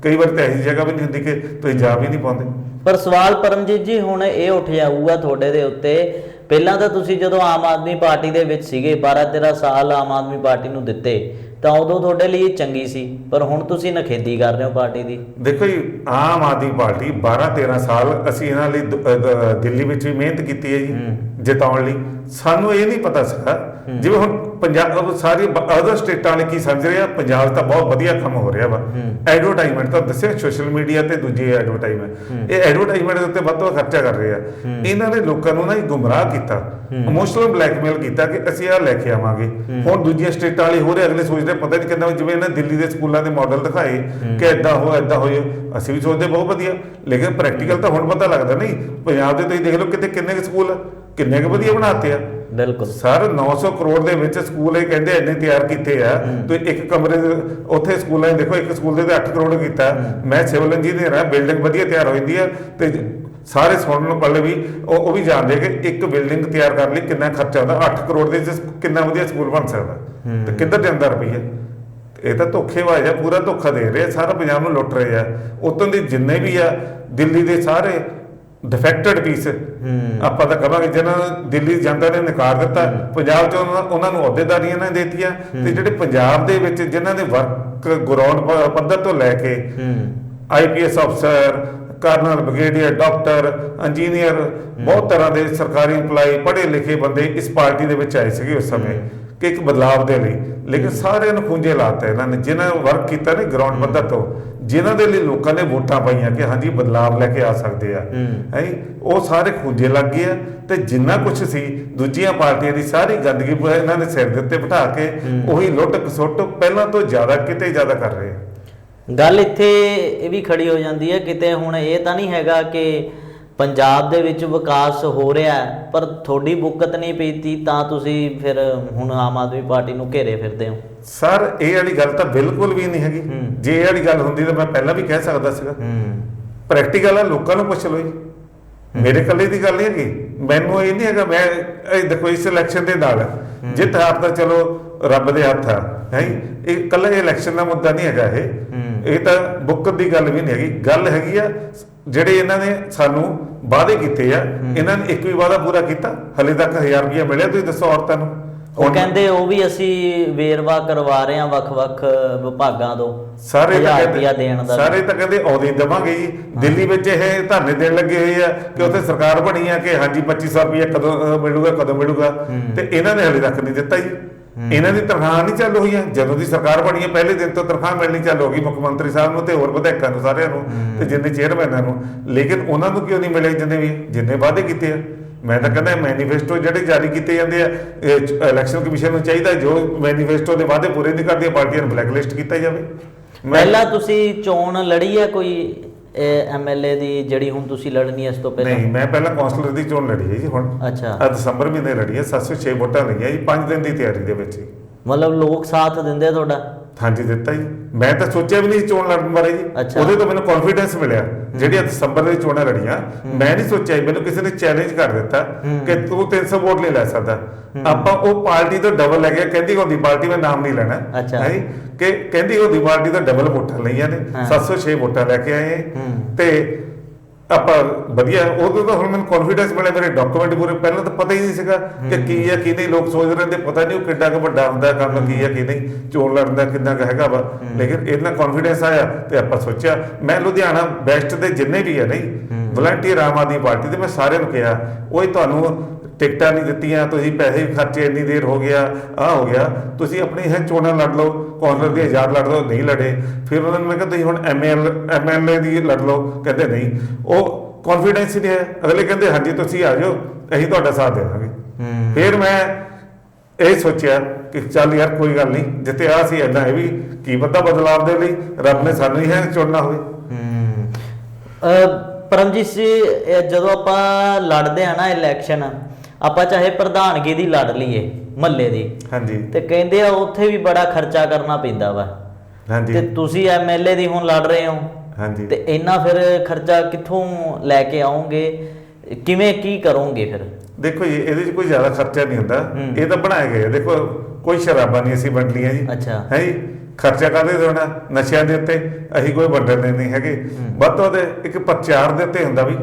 ਕਈ ਵਾਰ ਤਾਂ ਇਹੋ ਜਗ੍ਹਾ ਵੀ ਨਹੀਂ ਹੁੰਦੀ ਕਿ ਤੁਸੀਂ ਜਾ ਵੀ ਨਹੀਂ ਪਾਉਂਦੇ। ਪਰ ਸਵਾਲ ਪਰਮਜੀਤ ਜੀ ਹੁਣ ਇਹ ਉੱਠ ਜਾਊਗਾ ਤੁਹਾਡੇ ਦੇ ਉੱਤੇ। ਪਹਿਲਾਂ ਤਾਂ ਤੁਸੀਂ ਜਦੋਂ ਆਮ ਆਦਮੀ ਪਾਰਟੀ ਦੇ ਵਿੱਚ ਸੀਗੇ 12 13 ਸਾਲ ਆਮ ਆਦਮੀ ਪਾਰਟੀ ਨੂੰ ਦਿੱਤੇ ਤਾਂ ਉਦੋਂ ਤੁਹਾਡੇ ਲਈ ਇਹ ਚੰਗੀ ਸੀ। ਪਰ ਹੁਣ ਤੁਸੀਂ ਨਖੇਦੀ ਕਰ ਰਹੇ ਹੋ ਪਾਰਟੀ ਦੀ। ਦੇਖੋ ਜੀ ਆਮ ਆਦਮੀ ਪਾਰਟੀ 12 13 ਸਾਲ ਅਸੀਂ ਇਹਨਾਂ ਲਈ ਦ- ਅ, ਦ- ਦਿੱਲੀ ਵਿੱਚ ਵੀ ਮਿਹਨਤ ਕੀਤੀ ਹੈ ਜੀ ਜਿਤਾਉਣ ਲਈ। ਸਾਨੂੰ ਇਹ ਨਹੀਂ ਪਤਾ ਸੀਗਾ ਜਿਵੇਂ ਹੁਣ ਪੰਜਾਬ ਸਾਰੀ ਅਦਰ ਸਟੇਟਾਂ ਵਾਲੇ ਕੀ ਸਮਝ ਰਹੇ ਆ? ਪੰਜਾਬ ਤਾਂ ਬਹੁਤ ਵਧੀਆ ਕੰਮ ਹੋ ਰਿਹਾ ਵਾ। ਐਡਵਰਟਾਈਜ਼ਮੈਂਟ ਤਾਂ ਦੱਸਿਆ ਸੋਸ਼ਲ ਮੀਡੀਆ ਤੇ ਦੂਜੇ ਐਡਵਰਟਾਈਜ਼ਮੈਂਟ ਇਹ ਐਡਵਰਟਾਈਜ਼ਮੈਂਟ ਦੇ ਉੱਤੇ ਵੱਧ ਤੋਂ ਖਰਚਾ ਕਰ ਰਹੇ ਆ। ਇਹਨਾਂ ਨੇ ਲੋਕਾਂ ਨੂੰ ਨਾ ਇਹ ਗੁੰਮਰਾਹ ਕੀਤਾ। ਇਮੋਸ਼ਨਲ ਬਲੈਕਮੇਲ ਕੀਤਾ ਕਿ ਅਸੀਂ ਆ ਲੈ ਕੇ ਆਵਾਂਗੇ। ਹੁਣ ਦੂਜੀਆਂ ਸਟੇਟਾਂ ਵਾਲੇ ਹੋ ਰਹੇ ਅਗਲੇ ਸੋਚਦੇ ਪਤਾ ਨਹੀਂ ਕਿੰਨਾ ਜਿਵੇਂ ਇਹਨਾਂ ਦਿੱਲੀ ਦੇ ਸਕੂਲਾਂ ਦੇ ਮਾਡਲ ਦਿਖਾਏ ਕਿ ਐਦਾਂ ਹੋ ਐਦਾਂ ਹੋਏ। ਅਸੀਂ ਵੀ ਸੋਚਦੇ ਬਹੁਤ ਵਧੀਆ। ਲੇਕਿਨ ਪ੍ਰੈਕਟੀਕਲ ਤਾਂ ਹੁਣ ਪਤਾ ਲੱਗਦਾ ਨਹੀਂ। ਪੰਜਾਬ ਦੇ ਤੁਸੀਂ ਦੇਖ ਲਓ ਕਿਤੇ ਕਿੰਨੇ ਸਕੂਲ ਕਿੰਨੇ ਕੁ ਵਧੀਆ ਬਣਾਤੇ ਆ। ਬਿਲਕੁਲ। ਸਰ 900 ਕਰੋੜ ਦੇ ਵਿੱਚ ਸਕੂਲ ਇਹ ਕਹਿੰਦੇ ਇੰਨੇ ਤਿਆਰ ਕੀਤੇ ਆ। ਤੇ ਇੱਕ ਕਮਰੇ ਦੇ ਉੱਥੇ ਸਕੂਲਾਂ 'ਚ ਦੇਖੋ ਇੱਕ ਸਕੂਲ ਦੇ ਤੇ 8 ਕਰੋੜ ਕੀਤਾ। ਮੈਂ ਸਿਵਲ ਇੰਜੀਨੀਅਰ ਆ ਬਿਲਡਿੰਗ ਵਧੀਆ ਤਿਆਰ ਹੋ ਜਾਂਦੀ ਆ ਤੇ ਸਾਰੇ ਸੁਣਨ ਨੂੰ ਪੱਲੇ ਵੀ ਉਹ ਵੀ ਜਾਣਦੇ ਕਿ ਇੱਕ ਬਿਲਡਿੰਗ ਤਿਆਰ ਕਰਨ ਲਈ ਕਿੰਨਾ ਖਰਚਾ ਆਉਂਦਾ। 8 ਕਰੋੜ ਦੇ ਵਿੱਚ ਕਿੰਨਾ ਵਧੀਆ ਸਕੂਲ ਬਣ ਸਕਦਾ। ਤੇ ਕਿੱਧਰ ਜਾਂਦਾ ਰੁਪਈਆ? ਇਹ ਤਾਂ ਧੋਖੇਬਾਜ਼ ਆ ਪੂਰਾ ਧੋਖਾ ਦੇ ਰਹੇ ਸਾਰਾ ਪੰਜਾਬ ਨੂੰ ਲੁੱਟ ਰਹੇ ਆ। ਉਤੋਂ ਦੇ ਜਿੰਨੇ ਵੀ ਆ ਦਿੱਲੀ ਦੇ ਸਾਰੇ ਡਿਫੈਕਟਡ ਪੀਸ ਆਪਾਂ ਤਾਂ ਕਹਾਂਗੇ ਜਿਹਨਾਂ ਦਿੱਲੀ ਜਨਤਾ ਨੇ ਨਕਾਰ ਦਿੱਤਾ ਪੰਜਾਬ 'ਚ ਉਹਨਾਂ ਨੂੰ ਅਹੁਦੇਦਾਰੀਆਂ ਨੇ ਦੇਤੀਆਂ ਤੇ ਜਿਹੜੇ ਪੰਜਾਬ ਦੇ ਵਿੱਚ ਜਿਨ੍ਹਾਂ ਦੇ ਵਰਕ ਗਰਾਊਂਡ ਪੱਧਰ ਤੋਂ ਲੈ ਕੇ ਆਈਪੀਐਸ ਅਫਸਰ ਕਰਨਲ ਬ੍ਰਿਗੇਡੀਅਰ ਡਾਕਟਰ ਇੰਜੀਨੀਅਰ ਬਹੁਤ ਤਰ੍ਹਾਂ ਦੇ ਸਰਕਾਰੀ EMPLOYE ਪੜ੍ਹੇ ਲਿਖੇ ਬੰਦੇ ਇਸ ਪਾਰਟੀ ਦੇ ਵਿੱਚ ਆਏ ਸੀਗੇ ਉਸ ਸਮੇਂ। ਕਿ ਇੱਕ ਬਦਲਾਵ ਦੇ ਲਈ ਲੇਕਿਨ ਸਾਰਿਆਂ ਨੂੰ ਖੁੰਝੇ ਲਾਤਾ ਇਹਨਾਂ ਨੇ ਜਿਨ੍ਹਾਂ ਨੇ ਵਰਕ ਕੀਤਾ ਨੇ ਗਰਾਊਂਡ ਪੱਧਰ ਤੋਂ ਜਿਨ੍ਹਾਂ ਦੇ ਲਈ ਲੋਕਾਂ ਨੇ ਵੋਟਾਂ ਪਾਈਆਂ ਕਿ ਹਾਂਜੀ ਬਦਲਾਵ ਲੈ ਕੇ ਆ ਸਕਦੇ ਆ। ਹੈ। ਉਹ ਸਾਰੇ ਖੁੰਝੇ ਲੱਗ ਗਏ ਤੇ ਜਿੰਨਾ ਕੁਝ ਸੀ ਦੂਜੀਆਂ ਪਾਰਟੀਆਂ ਦੀ ਸਾਰੀ ਗੰਦਗੀ ਇਹਨਾਂ ਨੇ ਸਿਰ ਦੇ ਉੱਤੇ ਬਿਠਾ ਕੇ ਉਹੀ ਲੁੱਟ ਖਸੁੱਟ ਪਹਿਲਾਂ ਤੋਂ ਜ਼ਿਆਦਾ ਕਿਤੇ ਜ਼ਿਆਦਾ ਕਰ ਰਹੇ ਆ। ਗੱਲ ਇੱਥੇ ਇਹ ਵੀ ਖੜੀ ਹੋ ਜਾਂਦੀ ਹੈ ਕਿਤੇ ਹੁਣ ਇਹ ਤਾਂ ਨਹੀਂ ਹੈਗਾ ਕਿ ਪੰਜਾਬ ਦੇ ਵਿੱਚ ਵਿਕਾਸ ਹੋ ਰਿਹਾ ਪਰ ਤੁਹਾਡੀ ਬੁੱਕਤ ਨਹੀਂ ਪੀਤੀ ਤਾਂ ਤੁਸੀਂ ਫਿਰ ਹੁਣ ਆਮ ਆਦਮੀ ਪਾਰਟੀ ਨੂੰ ਘੇਰੇ ਫਿਰਦੇ ਹੋ। ਸਰ ਇਹ ਵਾਲੀ ਗੱਲ ਤਾਂ ਬਿਲਕੁਲ ਵੀ ਨਹੀਂ ਹੈਗੀ। ਜੇ ਇਹ ਵਾਲੀ ਗੱਲ ਹੁੰਦੀ ਤਾਂ ਮੈਂ ਪਹਿਲਾਂ ਵੀ ਕਹਿ ਸਕਦਾ ਸੀਗਾ। ਪ੍ਰੈਕਟੀਕਲ ਆ ਲੋਕਾਂ ਨੂੰ ਪੁੱਛ ਲਓ ਜੀ। ਮੇਰੇ ਇਕੱਲੇ ਦੀ ਗੱਲ ਨਹੀਂ ਹੈਗੀ। ਮੈਨੂੰ ਇਹ ਨਹੀਂ ਹੈਗਾ ਮੈਂ ਇਹ ਦੇਖੋ ਇਸ ਇਲੈਕਸ਼ਨ ਦੇ ਨਾਲ ਜਿੱਤ ਹਾਰ ਤਾਂ ਚਲੋ ਰੱਬ ਦੇ ਹੱਥ ਆ ਹੈ ਇਹ ਇਕੱਲਾ ਇਲੈਕਸ਼ਨ ਦਾ ਮੁੱਦਾ ਨਹੀਂ ਹੈਗਾ ਇਹ। ਇਹ ਤਾਂ ਬੁੱਕ ਦੀ ਗੱਲ ਵੀ ਨਹੀਂ ਹੈਗੀ। ਗੱਲ ਹੈਗੀ ਆ ਜਿਹੜੇ ਇਹਨਾਂ ਨੇ ਸਾਨੂੰ ਵਾਅਦੇ ਕੀਤੇ ਆ ਇਹਨਾਂ ਨੇ ਇੱਕ ਵੀ ਵਾਅਦਾ ਪੂਰਾ ਕੀਤਾ ਹਲੇ ਤੱਕ 1000 ਰੁਪਇਆ ਮਿਲਿਆ ਤੁਸੀਂ ਦੱਸੋ ਔਰਤਾਂ ਨੂੰ? ਉਹ ਕਹਿੰਦੇ ਉਹ ਵੀ ਅਸੀਂ ਵੇਰਵਾ ਕਰਵਾ ਰਹੇ ਹਾਂ ਵੱਖ-ਵੱਖ ਵਿਭਾਗਾਂ ਤੋਂ ਸਾਰੇ ਤਾਂ ਕਹਿੰਦੇ- ਰੁਪਇਆ ਦੇਣ ਦਾ। ਸਾਰੇ ਤਾਂ ਕਹਿੰਦੇ ਆਉਦੇ ਦੇਵਾਂਗੇ ਜੀ। ਦਿੱਲੀ ਵਿੱਚ ਇਹ ਧਰਨੇ ਦੇਣ ਲੱਗੇ ਹੋਏ ਆ ਕਿ ਉੱਥੇ ਸਰਕਾਰ ਬਣੀ ਆ ਕਿ ਹਾਂਜੀ 2500 ਰੁਪਏ ਕਦੋਂ ਮਿਲੂਗਾ ਕਦੋਂ ਮਿਲੂਗਾ। ਤੇ ਇਹਨਾਂ ਨੇ ਹਲੇ ਤੱਕ ਨਹੀਂ ਦਿੱਤਾ ਜੀ। ਇਹਨਾਂ ਦੀ ਤਨਖਾਹ ਨਹੀਂ ਚਾਲੂ ਹੋਈ ਹੈ ਜਦੋਂ ਦੀ ਸਰਕਾਰ ਬਣੀ ਹੈ ਪਹਿਲੇ ਦਿਨ ਤੋਂ ਤਨਖਾਹ ਮਿਲਣੀ ਚਾਲੂ ਹੋ ਗਈ ਮੁੱਖ ਮੰਤਰੀ ਸਾਹਿਬ ਨੂੰ ਤੇ ਹੋਰ ਵਿਧਾਇਕਾਂ ਨੂੰ ਸਾਰਿਆਂ ਨੂੰ ਤੇ ਜਿੰਨੇ ਚੇਅਰਮੈਨਾਂ ਨੂੰ। ਲੇਕਿਨ ਉਹਨਾਂ ਨੂੰ ਕਿਉਂ ਨਹੀਂ ਮਿਲੇ ਜਿੰਨੇ ਵੀ ਜਿੰਨੇ ਵਾਅਦੇ ਕੀਤੇ ਆ? ਮੈਂ ਤਾਂ ਕਹਿੰਦਾ ਮੈਨੀਫੈਸਟੋ ਜਿਹੜੇ ਜਾਰੀ ਕੀਤੇ ਜਾਂਦੇ ਆ ਇਲੈਕਸ਼ਨ ਕਮਿਸ਼ਨ ਨੂੰ ਚਾਹੀਦਾ ਜੋ ਮੈਨੀਫੈਸਟੋ ਦੇ ਵਾਅਦੇ ਪੂਰੇ ਨਹੀਂ ਕਰਦੀਆਂ ਪਾਰਟੀਆਂ ਨੂੰ ਬਲੈਕਲਿਸਟ ਕੀਤਾ ਜਾਵੇ। ਪਹਿਲਾਂ ਤੁਸੀਂ ਚੋਣ ਲੜੀ ਹੈ ਕੋਈ? ਐਮਐਲਏ ਦੀ ਜਿਹੜੀ ਹੁਣ ਤੁਸੀਂ ਲੜਨੀ ਹੈ ਇਸ ਤੋਂ ਪਹਿਲਾਂ? ਨਹੀਂ ਮੈਂ ਪਹਿਲਾਂ ਕਾਉਂਸਲਰ ਦੀ ਚੋਣ ਲੜੀ ਹੈ ਜੀ ਹੁਣ। ਅੱਛਾ। ਆ ਦਸੰਬਰ ਮਹੀਨੇ ਲੜੀ ਹੈ 706 ਵੋਟਾਂ ਲਈਆਂ ਜੀ 5 ਦਿਨ ਦੀ ਤਿਆਰੀ ਦੇ ਵਿੱਚ ਮਤਲਬ ਲੋਕ ਸਾਥ ਦਿੰਦੇ ਆ ਤੁਹਾਡਾ? ਹਾਂਜੀ ਦਿੱਤਾ ਜੀ। ਮੈਂ ਤਾਂ ਸੋਚਿਆ ਵੀ ਨਹੀਂ ਸੀ ਚੋਣ ਲੜਨ ਬਾਰੇ ਜੀ। ਅੱਛਾ। ਉਹਦੇ ਤੋਂ ਮੈਨੂੰ ਕੌਨਫੀਡੈਂਸ ਮਿਲਿਆ। ਜਿਹੜੀਆਂ ਦਸੰਬਰ ਦੇ ਚੋਣਾਂ ਲੜੀਆਂ ਮੈਂ ਨਹੀਂ ਸੋਚਿਆ ਮੈਨੂੰ ਕਿਸੇ ਨੇ ਚੈਲੰਜ ਕਰ ਦਿੱਤਾ ਕਿ ਤੂੰ 300 ਵੋਟ ਨਹੀਂ ਲੈ ਸਕਦਾ। ਆਪਾਂ ਉਹ ਪਾਰਟੀ ਤੋਂ ਡਬਲ ਲੈ ਗਿਆ ਕਹਿੰਦੀ ਹੁੰਦੀ ਪਾਰਟੀ ਮੈਂ ਨਾਮ ਨਹੀਂ ਲੈਣਾ। ਅੱਛਾ। ਹੈ ਜੀ? ਕਿ ਕਹਿੰਦੀ ਹੁੰਦੀ ਪਾਰਟੀ ਤੋਂ ਡਬਲ ਵੋਟਾਂ ਲਈਆਂ ਨੇ। ਹਾਂ। 706 ਵੋਟਾਂ ਲੈ ਕੇ ਆਏ ਹੂੰ। ਤੇ ਆਪਾਂ ਵਧੀਆ ਉਦੋਂ ਤਾਂ ਹੁਣ ਮੈਨੂੰ ਕੌਨਫੀਡੈਂਸ ਮਿਲਿਆ ਮੇਰੇ ਡਾਕੂਮੈਂਟ ਪੂਰੇ। ਪਹਿਲਾਂ ਤਾਂ ਪਤਾ ਹੀ ਨਹੀਂ ਸੀਗਾ ਕਿ ਕੀ ਹੈ ਕੀ ਨਹੀਂ। ਲੋਕ ਸੋਚ ਰਹੇ ਨੇ ਪਤਾ ਨਹੀਂ ਉਹ ਕਿੱਡਾ ਕੁ ਵੱਡਾ ਹੁੰਦਾ ਕੰਮ ਕੀ ਹੈ ਕੀ ਨਹੀਂ। ਚੋਣ ਲੜਨ ਦਾ ਕਿੰਨਾ ਕੁ ਹੈਗਾ ਵਾ। ਲੇਕਿਨ ਇਹਨਾਂ ਕੌਨਫੀਡੈਂਸ ਆਇਆ ਤੇ ਆਪਾਂ ਸੋਚਿਆ ਮੈਂ ਲੁਧਿਆਣਾ ਬੈਸਟ ਦੇ ਜਿੰਨੇ ਵੀ ਹੈ ਨਹੀਂ ਵਲੰਟੀਅਰ ਆਮ ਆਦਮੀ ਪਾਰਟੀ ਦੇ ਮੈਂ ਸਾਰਿਆਂ ਨੂੰ ਕਿਹਾ ਓਏ ਤੁਹਾਨੂੰ ਟਿਕਟਾਂ ਨਹੀਂ ਦਿੱਤੀਆਂ ਤੁਸੀਂ ਪੈਸੇ ਖਰਚੇ ਇੰਨੀ ਦੇਰ ਹੋ ਗਿਆ ਆ ਹੋ ਗਿਆ। ਤੁਸੀਂ ਆਪਣੀ ਇਹ ਚੋਣਾਂ ਲੜ ਲਓ ਕਾਂਗਰਸ ਦੀ ਆਜ਼ਾਦ ਲੜ ਲਓ ਨਹੀਂ ਲੜੇ। ਫਿਰ ਉਹਨਾਂ ਨੂੰ ਮੈਂ ਕਿਹਾ ਤੁਸੀਂ ਹੁਣ ਐਮਐਲ ਐਮਐਲਏ ਦੀ ਲੜ ਲਓ। ਕਹਿੰਦੇ ਨਹੀਂ। ਉਹ ਕੌਨਫੀਡੈਂਸ ਹੀ ਨਹੀਂ ਹੈ ਅਗਲੇ ਕਹਿੰਦੇ ਹਾਂਜੀ ਤੁਸੀਂ ਆ ਜਾਓ ਅਸੀਂ ਤੁਹਾਡਾ ਸਾਥ ਦੇਵਾਂਗੇ। ਹੂੰ। ਫਿਰ ਮੈਂ ਇਹ ਸੋਚਿਆ ਕਿ ਚੱਲ ਯਾਰ ਕੋਈ ਗੱਲ ਨਹੀਂ ਜਿੱਤੇ ਆ ਸੀ ਏਦਾਂ ਇਹ ਵੀ ਕੀ ਪਤਾ ਬਦਲਾਵ ਦੇ ਲਈ ਰੱਬ ਨੇ ਸਾਨੂੰ ਹੀ ਹੈ ਚੁਣਨਾ ਹੋਵੇ। ਹੂੰ। ਅ, ਪਰਮਜੀਤ ਜੀ ਜਦੋਂ ਆਪਾਂ ਲੜਦੇ ਆ ਨਾ ਇਲੈਕਸ਼ਨ ਆਪਾਂ ਚਾਹੇ ਪ੍ਰਧਾਨਗੀ ਦੀ ਲੜ ਲਈਏ ਮਹੱਲੇ ਦੀ ਹਾਂਜੀ। ਤੇ ਕਹਿੰਦੇ ਆ ਉੱਥੇ ਵੀ ਬੜਾ ਖਰਚਾ ਕਰਨਾ ਪੈਂਦਾ ਵਾ। ਤੇ ਹਾਂਜੀ ਤੁਸੀਂ ਐਮਐਲਏ ਦੀ ਹੁਣ ਲੜ ਰਹੇ ਹੋ। ਹਾਂਜੀ। ਤੇ ਇੰਨਾ ਫਿਰ ਖਰਚਾ ਕਿੱਥੋਂ ਲੈ ਕੇ ਆਉਂਗੇ ਕਿਵੇਂ ਕੀ ਕਰੋਗੇ ਫਿਰ? ਦੇਖੋ ਜੀ ਇਹਦੇ 'ਚ ਕੋਈ ਜ਼ਿਆਦਾ ਖਰਚਾ ਨਹੀਂ ਹੁੰਦਾ। ਇਹ ਤਾਂ ਬਣਾਏ ਗਏ ਆ। ਦੇਖੋ ਕੋਈ ਸ਼ਰਾਬਾਂ ਨਹੀਂ ਅਸੀਂ ਵੰਡਲੀਆਂ ਜੀ। ਅੱਛਾ। ਹੈ ਜੀ? ਖਰਚਾ ਕਾਹਦੇ ਤੇ ਹੋਣਾ? ਨਸ਼ਿਆਂ ਦੇ ਉੱਤੇ। ਅਸੀਂ ਕੋਈ ਵੰਡਣੇ ਨਹੀਂ ਹੈਗੇ। ਵੱਧ ਤੋਂ ਵੱਧ ਇੱਕ ਪ੍ਰਚਾਰ ਦੇ ਉੱਤੇ ਹੁੰਦਾ ਵੀ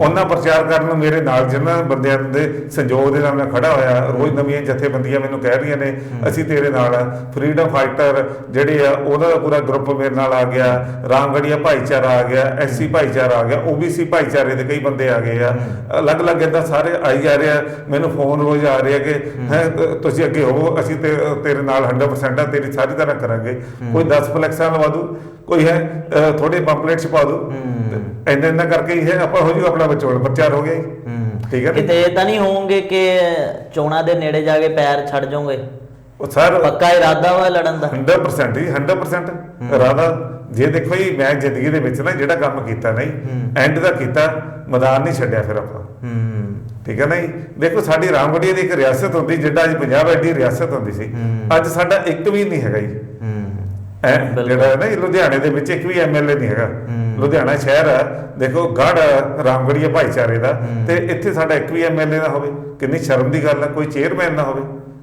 ਉਹਨਾਂ ਪ੍ਰਚਾਰ ਕਰਨ ਨੂੰ ਮੇਰੇ ਨਾਲ ਜਿਨ੍ਹਾਂ ਬੰਦਿਆਂ ਦੇ ਸੰਯੋਗ ਦੇ ਨਾਲ ਮੈਂ ਖੜਾ ਹੋਇਆ ਰੋਜ਼ ਨਵੀਆਂ ਜਥੇਬੰਦੀਆਂ ਮੈਨੂੰ ਕਹਿ ਰਹੀਆਂ ਨੇ ਅਸੀਂ ਤੇਰੇ ਨਾਲ ਆ। ਫਰੀडम ਫਾਈਟਰ ਜਿਹੜੇ ਆ ਉਹਨਾਂ ਦਾ ਪੂਰਾ ਗਰੁੱਪ ਮੇਰੇ ਨਾਲ ਆ ਗਿਆ। ਰਾਮਗੜੀਆ ਭਾਈਚਾਰਾ ਆ ਗਿਆ ਐਸਸੀ ਭਾਈਚਾਰਾ ਆ ਗਿਆ ਓਬੀਸੀ ਭਾਈਚਾਰੇ ਦੇ ਕਈ ਬੰਦੇ ਆ ਗਏ ਆ। ਅਲੱਗ-ਅਲੱਗ ਏਦਾਂ ਸਾਰੇ ਆਈ ਜਾ ਰਹੇ ਆ। ਮੈਨੂੰ ਫੋਨ ਰੋਜ਼ ਆ ਰਹੇ ਆ ਕਿ ਹੈ। ਤੁਸੀਂ ਅੱਗੇ ਹੋਵੋ ਅਸੀਂ ਤੇਰੇ ਨਾਲ 100% ਆ ਤੇਰੀ ਸਾਰੀ ਤਰ੍ਹਾਂ ਕਰਾਂਗੇ। ਕੋਈ 10 ਫਲੈਕਸਾਂ ਲਵਾ ਦੂ ਕੋਈ ਹੈ ਥੋੜੇ ਪੰਪਲੇਟ ਛਪਾ ਦੂ। ਇੰਨਾ ਇੰਨਾ ਕਰਕੇ ਹੀ ਹੈ ਆਪਾਂ ਹੋ ਜੂ ਆਪਣਾ ਬਚੋੜ ਪ੍ਰਚਾਰ ਹੋ ਗਿਆ ਜੀ। ਠੀਕ ਹੈ? ਕਿਤੇ ਤਾਂ ਨਹੀਂ ਹੋਣਗੇ ਕਿ ਚੋਣਾਂ ਦੇ ਨੇੜੇ ਜਾ ਕੇ ਪੈਰ ਛੱਡ ਜਾਓਗੇ? ਉਹ ਸਰ ਪੱਕਾ ਇਰਾਦਾ ਵਾ ਲੜਨ ਦਾ? 100% ਜੀ 100% ਰਾਦਾ ਜੇ ਦੇਖੋ ਜੀ ਮੈਂ ਜ਼ਿੰਦਗੀ ਦੇ ਵਿੱਚ ਨਾ ਜਿਹੜਾ ਕੰਮ ਕੀਤਾ ਨਹੀਂ ਐਂਡ ਦਾ ਕੀਤਾ ਮੈਦਾਨ ਨਹੀਂ ਛੱਡਿਆ ਫਿਰ ਆਪਾਂ। ਠੀਕ ਹੈ ਨਾ ਜੀ? ਦੇਖੋ ਸਾਡੀ ਰਾਮਗੜੀਆ ਦੀ ਇੱਕ ਰਿਆਸਤ ਹੁੰਦੀ ਜਿੱਦਾਂ ਅੱਜ ਪੰਜਾਬ ਐਡੀ ਰਿਆਸਤ ਹੁੰਦੀ ਸੀ। ਅੱਜ ਸਾਡਾ ਇੱਕ ਵੀ ਨਹੀਂ ਹੈਗਾ ਜੀ। ਹੂੰ। ਜਿਹੜਾ ਹੈ ਨਾ ਇਹ ਲੁਧਿਆਣੇ ਦੇ ਵਿੱਚ ਇੱਕ ਵੀ ਐਮਐਲਏ ਨਹੀਂ ਹੈਗਾ। ਲੁਧਿਆਣਾ ਸ਼ਹਿਰ ਹੈ ਦੇਖੋ ਗੜ ਰਾਮਗੜੀਆ ਭਾਈਚਾਰੇ ਦਾ ਤੇ ਇੱਥੇ ਸਾਡਾ ਇੱਕ ਵੀ ਐਮਐਲਏ ਨਾ ਹੋਵੇ ਕਿੰਨੀ ਸ਼ਰਮ ਦੀ ਗੱਲ ਹੈ ਕੋਈ ਚੇਅਰਮੈਨ ਨਾ ਹੋਵੇ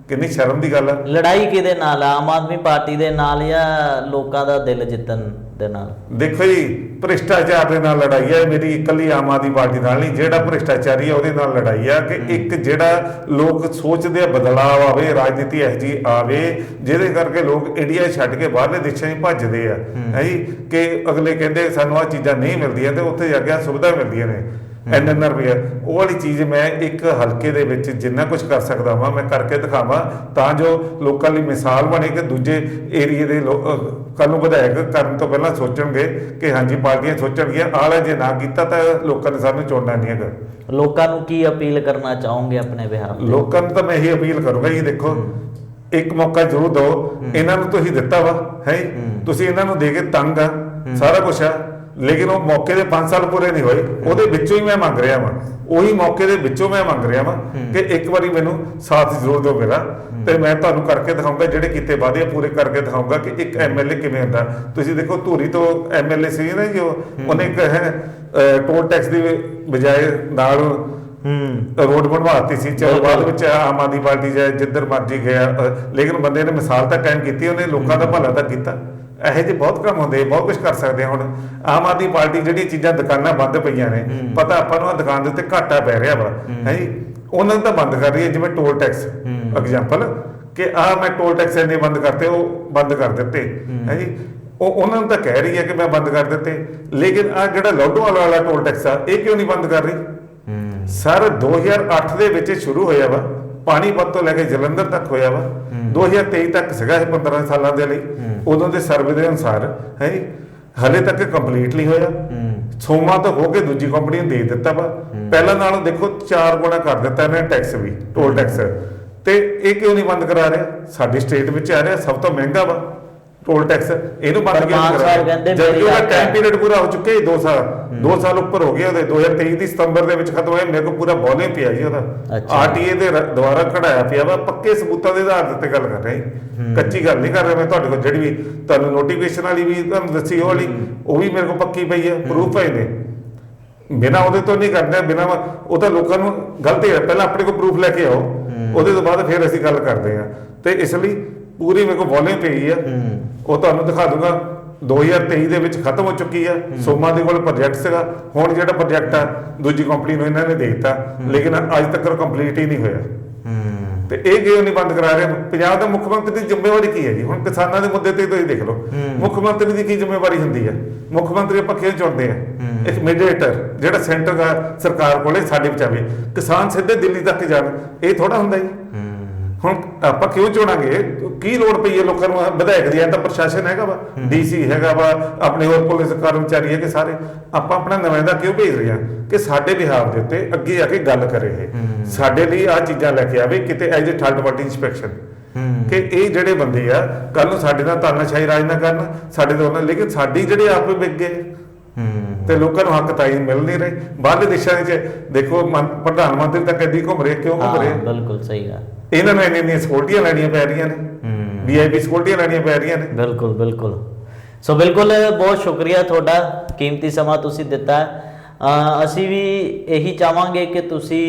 ਕਿੰਨੀ ਸ਼ਰਮ ਦੀ ਗੱਲ ਹੈ ਲੜਾਈ ਕਿਹਦੇ ਨਾਲ ਆ? ਆਮ ਆਦਮੀ ਪਾਰਟੀ ਦੇ ਨਾਲ ਜਾਂ ਲੋਕਾਂ ਦਾ ਦਿਲ ਜਿੱਤਣ ਦੇ ਨਾਲ? ਦੇਖੋ ਜੀ ਭ੍ਰਿਸ਼ਟਾਚਾਰ ਦੇ ਨਾਲ ਲੜਾਈ ਹੈ ਮੇਰੀ ਇਕੱਲੀ ਆਮ ਆਦਮੀ ਪਾਰਟੀ ਨਾਲ ਨਹੀਂ ਜਿਹੜਾ ਭ੍ਰਿਸ਼ਟਾਚਾਰੀ ਹੈ ਉਹਦੇ ਨਾਲ ਲੜਾਈ ਹੈ ਕਿ ਇੱਕ ਜਿਹੜਾ ਲੋਕ ਸੋਚਦੇ ਆ ਬਦਲਾਅ ਆਵੇ ਰਾਜਨੀਤੀ ਇਹੋ ਜਿਹੀ ਆਵੇ ਜਿਹਦੇ ਕਰਕੇ ਲੋਕ ਇੰਡੀਆ ਛੱਡ ਕੇ ਬਾਹਰਲੇ ਦੇਸ਼ਾਂ 'ਚ ਭੱਜਦੇ ਆ। ਹੈ। ਜੀ? ਕਿ ਅਗਲੇ ਕਹਿੰਦੇ ਸਾਨੂੰ ਆ ਚੀਜ਼ਾਂ ਨਹੀਂ ਮਿਲਦੀਆਂ ਤੇ ਉੱਥੇ ਜਾ ਕੇ ਆਹ ਸੁਵਿਧਾ ਮਿਲਦੀਆਂ ਨੇ। ਐਨ ਐਨ ਰੁਪਏ ਉਹ ਵਾਲੀ ਚੀਜ਼ ਮੈਂ ਇੱਕ ਹਲਕੇ ਦੇ ਵਿੱਚ ਜਿੰਨਾ ਕੁਝ ਕਰ ਸਕਦਾ ਹਾਂ ਮੈਂ ਕਰਕੇ ਦਿਖਾਵਾਂ ਤਾਂ ਜੋ ਲੋਕਾਂ ਲਈ ਮਿਸਾਲ ਬਣੇ ਕਿ ਦੂਜੇ ਏਰੀਏ ਦੇ ਕੱਲ ਨੂੰ ਵਿਧਾਇਕ ਕਰਨ ਤੋਂ ਪਹਿਲਾਂ ਸੋਚਣਗੇ ਕਿ ਹਾਂਜੀ ਪਾਰਟੀਆਂ ਸੋਚਣਗੀਆਂ ਆਲਾ ਜੇ ਨਾ ਕੀਤਾ ਤਾਂ ਲੋਕਾਂ ਨੇ ਸਾਨੂੰ ਚੁਣਨਾ ਨਹੀਂ ਹੈਗਾ ਲੋਕਾਂ ਨੂੰ ਕੀ ਅਪੀਲ ਕਰਨਾ ਚਾਹੋਗੇ ਆਪਣੇ ਬਿਹਾਰ ਤੇ? ਲੋਕਾਂ ਨੂੰ ਤਾਂ ਮੈਂ ਇਹੀ ਅਪੀਲ ਕਰੂੰਗਾ ਜੀ ਦੇਖੋ ਇੱਕ ਮੌਕਾ ਜ਼ਰੂਰ ਦਿਓ ਇਹਨਾਂ ਨੂੰ ਤੁਸੀਂ ਦਿੱਤਾ ਵਾ ਹੈ ਤੁਸੀਂ ਇਹਨਾਂ ਨੂੰ ਦੇ ਕੇ ਤੰਗ ਆ ਸਾਰਾ ਕੁਝ ਆ। ਲੇਕਿਨ ਉਹ ਮੌਕੇ ਦੇ 5 ਸਾਲ ਪੂਰੇ ਨਹੀਂ ਹੋਏ। ਉਹਦੇ ਵਿੱਚੋਂ ਹੀ ਮੈਂ ਮੰਗ ਰਿਹਾ ਵਾਂ। ਉਹੀ ਮੌਕੇ ਦੇ ਵਿੱਚੋਂ ਮੈਂ ਮੰਗ ਰਿਹਾ ਵਾਂ ਕਿ ਇੱਕ ਵਾਰੀ ਮੈਨੂੰ ਸਾਥ ਜ਼ਰੂਰ ਦਿਓ ਮੇਰਾ ਤੇ ਮੈਂ ਤੁਹਾਨੂੰ ਕਰਕੇ ਦਿਖਾਉਂਗਾ ਜਿਹੜੇ ਕੀਤੇ ਵਾਅਦੇ ਪੂਰੇ ਕਰਕੇ ਦਿਖਾਉਂਗਾ ਕਿ ਇੱਕ ਐਮਐਲਏ ਕਿਵੇਂ ਹੁੰਦਾ। ਤੁਸੀਂ ਦੇਖੋ ਧੂਰੀ ਤੋਂ ਐਮਐਲਏ ਸੀ ਨਾ ਜੋ ਉਹਨੇ ਇੱਕ ਹੈ ਟੋਲ ਟੈਕਸ ਦੀ ਬਜਾਏ ਨਾਲ ਹੂੰ। ਰੋਡ ਬਣਵਾਤੀ ਸੀ। ਚਲੋ। ਬਾਅਦ ਵਿੱਚ ਆਮ ਆਦਮੀ ਪਾਰਟੀ ਜਾਏ ਜਿੱਧਰ ਮਰਜ਼ੀ ਗਿਆ ਲੇਕਿਨ ਬੰਦੇ ਨੇ ਮਿਸਾਲ ਤਾਂ ਕਾਇਮ ਕੀਤੀ ਉਹਨੇ ਲੋਕਾਂ ਦਾ ਭਲਾ ਤਾਂ ਕੀਤਾ। ਇਹੋ ਜਿਹੇ ਬਹੁਤ ਕੰਮ ਹੁੰਦੇ ਬਹੁਤ ਕੁਝ ਕਰ ਸਕਦੇ ਹੁਣ। ਆਮ ਆਦਮੀ ਪਾਰਟੀ ਜਿਹੜੀਆਂ ਚੀਜ਼ਾਂ ਦੁਕਾਨਾਂ ਬੰਦ ਪਈਆਂ ਨੇ ਪਤਾ ਆਪਾਂ ਨੂੰ ਦੁਕਾਨ ਦੇ ਉੱਤੇ ਘਾਟਾ ਪੈ ਰਿਹਾ ਵਾ ਹੈ। ਜੀ? ਉਹਨਾਂ ਨੂੰ ਤਾਂ ਬੰਦ ਕਰ ਰਹੀ ਹੈ ਜਿਵੇਂ ਟੋਲ ਟੈਕਸ ਐਗਜ਼ਾਮਪਲ ਕਿ ਆ ਮੈਂ ਟੋਲ ਟੈਕਸ ਇੰਨੇ ਬੰਦ ਕਰਤੇ ਉਹ ਬੰਦ ਕਰ ਦਿੱਤੇ ਹੈ। ਜੀ? ਉਹ ਉਹਨਾਂ ਨੂੰ ਤਾਂ ਕਹਿ ਰਹੀ ਹੈ ਕਿ ਮੈਂ ਬੰਦ ਕਰ ਦਿੱਤੇ ਲੇਕਿਨ ਆ ਜਿਹੜਾ ਲੋਡੋਵਾਲ ਵਾਲਾ ਟੋਲ ਟੈਕਸ ਆ ਇਹ ਕਿਉਂ ਨਹੀਂ ਬੰਦ ਕਰ ਰਹੀ? ਸਰ 2008 ਦੇ ਵਿੱਚ ਸ਼ੁਰੂ ਹੋਇਆ ਵਾ ਪਾਣੀਪਤ ਤੋਂ ਲੈ ਕੇ ਜਲੰਧਰ ਤੱਕ ਹੋਇਆ ਵਾ। 2023 ਤੱਕ ਸੀਗਾ ਇਹ 15 ਸਾਲਾਂ ਦੇ ਲਈ। ਉਦੋਂ ਦੇ ਸਰਵੇ ਦੇ ਅਨੁਸਾਰ ਹੈ ਹਲੇ ਤੱਕ ਕੰਪਲੀਟ ਨਹੀਂ ਹੋਇਆ। ਸੋਮਾ ਤੋਂ ਹੋ ਕੇ ਦੂਜੀ ਕੰਪਨੀ ਨੂੰ ਦੇ ਦਿੱਤਾ ਵਾ। ਪਹਿਲਾਂ ਨਾਲੋਂ ਦੇਖੋ 4 ਗੁਣਾ ਕਰ ਦਿੱਤਾ ਇਹਨੇ ਟੈਕਸ ਵੀ ਟੋਲ ਟੈਕਸ ਤੇ ਇਹ ਕਿਉਂ ਨਹੀਂ ਬੰਦ ਕਰਾ ਰਿਹਾ? ਸਾਡੀ ਸਟੇਟ ਵਿੱਚ ਆ ਰਿਹਾ ਸਭ ਤੋਂ ਮਹਿੰਗਾ ਵਾ। ਟੋਲ ਟੈਕਸ ਇਹਨੂੰ ਬੰਦ ਕਿਉਂ ਨਹੀਂ ਜਦ ਕਿ ਉਹਦਾ ਟਾਈਮ ਹੈ। ਪੀਰੀਅਡ ਪੂਰਾ ਹੋ ਚੁੱਕਿਆ ਜੀ 2 ਸਾਲ। 2 ਸਾਲ ਉੱਪਰ ਹੋ ਗਏ ਉਹਦੇ। 2023 ਦੀ ਸਤੰਬਰ ਦੇ ਵਿੱਚ ਖਤਮ ਹੋਇਆ ਮੇਰੇ ਕੋਲ ਪੂਰਾ ਵੋਲਿਊਮ ਪਿਆ ਜੀ ਉਹਦਾ। ਆਰਟੀਏ ਦੇ ਦੁਆਰਾ ਕਢਾਇਆ ਪਿਆ ਵਾ ਪੱਕੇ ਸਬੂਤਾਂ ਦੇ ਆਧਾਰ ਤੇ ਗੱਲ ਕਰ ਰਿਹਾ ਕੱਚੀ ਗੱਲ ਨਹੀਂ ਕਰ ਰਿਹਾ ਮੈਂ ਤੁਹਾਡੇ ਕੋਲ ਜਿਹੜੀ ਵੀ ਤੁਹਾਨੂੰ ਨੋਟੀਫਿਕੇਸ਼ਨ ਵਾਲੀ ਵੀ ਤੁਹਾਨੂੰ ਦੱਸੀ ਉਹ ਵਾਲੀ ਉਹ ਵੀ ਮੇਰੇ ਕੋਲ ਪੱਕੀ ਪਈ ਹੈ। ਪ੍ਰੂਫ ਹੈ ਨੇ ਬਿਨਾ ਉਹਦੇ ਤੋਂ ਨਹੀਂ ਕਰਨਾ ਬਿਨਾ ਉਹ ਤਾਂ ਲੋਕਾਂ ਨੂੰ ਗਲਤ ਹੈ ਪਹਿਲਾਂ ਆਪਣੇ ਕੋਲ ਪ੍ਰੂਫ ਲੈ ਕੇ ਆਓ। ਉਹਦੇ ਤੋਂ ਬਾਅਦ ਫਿਰ ਅਸੀਂ ਗੱਲ ਕਰਦੇ ਹਾਂ। ਤੇ ਇਸ ਲਈ ਪੂਰੀ ਮੇਰੇ ਕੋਲ ਵੋਲਿਊਮ ਪਈ ਆ। ਉਹ ਤੁਹਾਨੂੰ ਦਿਖਾ ਦੂੰਗਾ। 2023 ਦੇ ਵਿੱਚ ਖਤਮ ਹੋ ਚੁੱਕੀ ਆ। ਸੋਮਾ ਦੇ ਕੋਲ ਪ੍ਰੋਜੈਕਟ ਸੀਗਾ। ਹੁਣ ਜਿਹੜਾ ਪ੍ਰੋਜੈਕਟ ਆ ਦੂਜੀ ਕੰਪਨੀ ਨੂੰ ਇਹਨਾਂ ਨੇ ਦੇ ਦਿੱਤਾ। ਲੇਕਿਨ ਅੱਜ ਤੱਕ ਕੰਪਲੀਟ ਹੀ ਨਹੀਂ ਹੋਇਆ। ਤੇ ਇਹ ਕਿਉਂ ਨਹੀਂ ਬੰਦ ਕਰਾ ਰਹੇ? ਪੰਜਾਬ ਦਾ ਮੁੱਖ ਮੰਤਰੀ ਦੀ ਜ਼ਿੰਮੇਵਾਰੀ ਕੀ ਹੈ ਜੀ? ਹੁਣ ਕਿਸਾਨਾਂ ਦੇ ਮੁੱਦੇ ਤੇ ਤੁਸੀਂ ਦੇਖ ਲਓ। ਮੁੱਖ ਮੰਤਰੀ ਦੀ ਕੀ ਜ਼ਿੰਮੇਵਾਰੀ ਹੁੰਦੀ ਹੈ? ਮੁੱਖ ਮੰਤਰੀ ਆਪਾਂ ਕਿਉਂ ਚੁਣਦੇ ਆ ਇੱਕ ਮੀਡੀਏਟਰ ਜਿਹੜਾ ਸੈਂਟਰ ਦਾ ਸਰਕਾਰ ਕੋਲੇ ਸਾਡੇ ਬਚਾਵੇ ਕਿਸਾਨ ਸਿੱਧੇ ਦਿੱਲੀ ਤੱਕ ਜਾਣ। ਇਹ ਥੋੜਾ ਹੁੰਦਾ ਜੀ। ਹੁਣ ਆਪਾਂ ਕਿਉਂ ਚੁਣਾਂਗੇ? ਕੀ ਲੋੜ ਪਈ ਹੈ ਲੋਕਾਂ ਨੂੰ? ਵਿਧਾਇਕ ਦੀ ਐ ਤਾਂ ਪ੍ਰਸ਼ਾਸਨ ਹੈਗਾ ਵਾ ਡੀਸੀ ਹੈਗਾ ਵਾ ਆਪਣੇ ਹੋਰ ਪੁਲਿਸ ਕਰਮਚਾਰੀ ਹੈਗੇ ਸਾਰੇ। ਆਪਾਂ ਆਪਣਾ ਨੁਮਾਇੰਦਾ ਕਿਉਂ ਭੇਜ ਰਹੇ ਹਾਂ? ਕਿ ਸਾਡੇ ਬਿਹਾਰ ਦੇ ਉੱਤੇ ਅੱਗੇ ਆ ਕੇ ਗੱਲ ਕਰੇ ਇਹ। ਸਾਡੇ ਲਈ ਆ ਚੀਜ਼ਾਂ ਲੈ ਕੇ ਆਵੇ ਕਿਤੇ as a third party inspection ਕਿ ਇਹ ਜਿਹੜੇ ਬੰਦੇ ਆ ਕੱਲ ਨੂੰ ਸਾਡੇ ਨਾਲ ਤਾਨਾਸ਼ਾਹੀ ਰਾਜ ਨਾ ਕਰਨ ਸਾਡੇ ਤੋਂ ਉਹਨਾਂ ਲੇਕਿਨ ਸਾਡੀ ਜਿਹੜੇ ਆਪੇ ਵਿਕ ਗਏ। ਹੂੰ। ਤੇ ਲੋਕਾਂ ਨੂੰ ਹੱਕ ਤਾਈ ਮਿਲ ਨਹੀਂ ਰਹੇ। ਬਾਹਰਲੇ ਦੇਸ਼ਾਂ ਵਿੱਚ ਦੇਖੋ ਪ੍ਰਧਾਨ ਮੰਤਰੀ ਤਾਂ ਕਦੀ ਘੁੰਮ ਰਹੇ ਕਿਉਂ ਘੁੰਮ ਹਾਂ ਰਹੇ? ਬਿਲਕੁਲ ਸਹੀ ਗੱਲ। ਇਹਨਾਂ ਨੂੰ ਇੰਨੀਆਂ ਇੰਨੀਆਂ ਸਕਿਉਰਟੀਆਂ ਲੈਣੀਆਂ ਪੈ ਰਹੀਆਂ ਨੇ ਵੀਆਈਪੀ ਸਕਿਉਰਟੀਆਂ ਲੈਣੀਆਂ ਪੈ ਰਹੀਆਂ ਨੇ। ਬਿਲਕੁਲ ਬਿਲਕੁਲ। ਸੋ ਬਿਲਕੁਲ ਬਹੁਤ ਸ਼ੁਕਰੀਆ ਤੁਹਾਡਾ ਕੀਮਤੀ ਸਮਾਂ ਤੁਸੀਂ ਦਿੱਤਾ। ਅਸੀਂ ਵੀ ਇਹੀ ਚਾਹਾਂਗੇ ਕਿ ਤੁਸੀਂ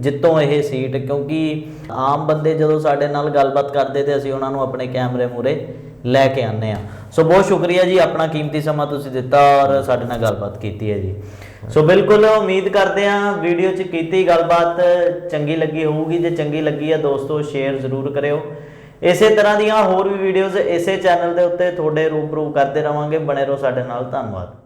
ਜਿੱਤੋ ਇਹ ਸੀਟ ਕਿਉਂਕਿ ਆਮ ਬੰਦੇ ਜਦੋਂ ਸਾਡੇ ਨਾਲ ਗੱਲਬਾਤ ਕਰਦੇ ਤੇ ਅਸੀਂ ਉਹਨਾਂ ਨੂੰ ਆਪਣੇ ਕੈਮਰੇ ਮੂਰੇ ਲੈ ਕੇ ਆਉਂਦੇ ਆ ਸੋ ਬਹੁਤ ਸ਼ੁਕਰੀਆ ਜੀ ਆਪਣਾ ਕੀਮਤੀ ਸਮਾਂ ਤੁਸੀਂ ਦਿੱਤਾ ਔਰ ਸਾਡੇ ਨਾਲ ਗੱਲਬਾਤ ਕੀਤੀ ਹੈ ਜੀ। ਸੋ ਬਿਲਕੁਲ ਉਮੀਦ ਕਰਦੇ ਹਾਂ ਵੀਡੀਓ 'ਚ ਕੀਤੀ ਗੱਲਬਾਤ ਚੰਗੀ ਲੱਗੀ ਹੋਊਗੀ। ਜੇ ਚੰਗੀ ਲੱਗੀ ਹੈ ਦੋਸਤੋ, ਸ਼ੇਅਰ ਜ਼ਰੂਰ ਕਰਿਓ। ਇਸੇ ਤਰ੍ਹਾਂ ਦੀਆਂ ਹੋਰ ਵੀ ਵੀਡੀਓਜ਼ ਇਸੇ ਚੈਨਲ ਦੇ ਉੱਤੇ ਤੁਹਾਡੇ ਰੂਬਰੂ ਕਰਦੇ ਰਵਾਂਗੇ। ਬਣੇ ਰਹੋ ਸਾਡੇ ਨਾਲ। ਧੰਨਵਾਦ।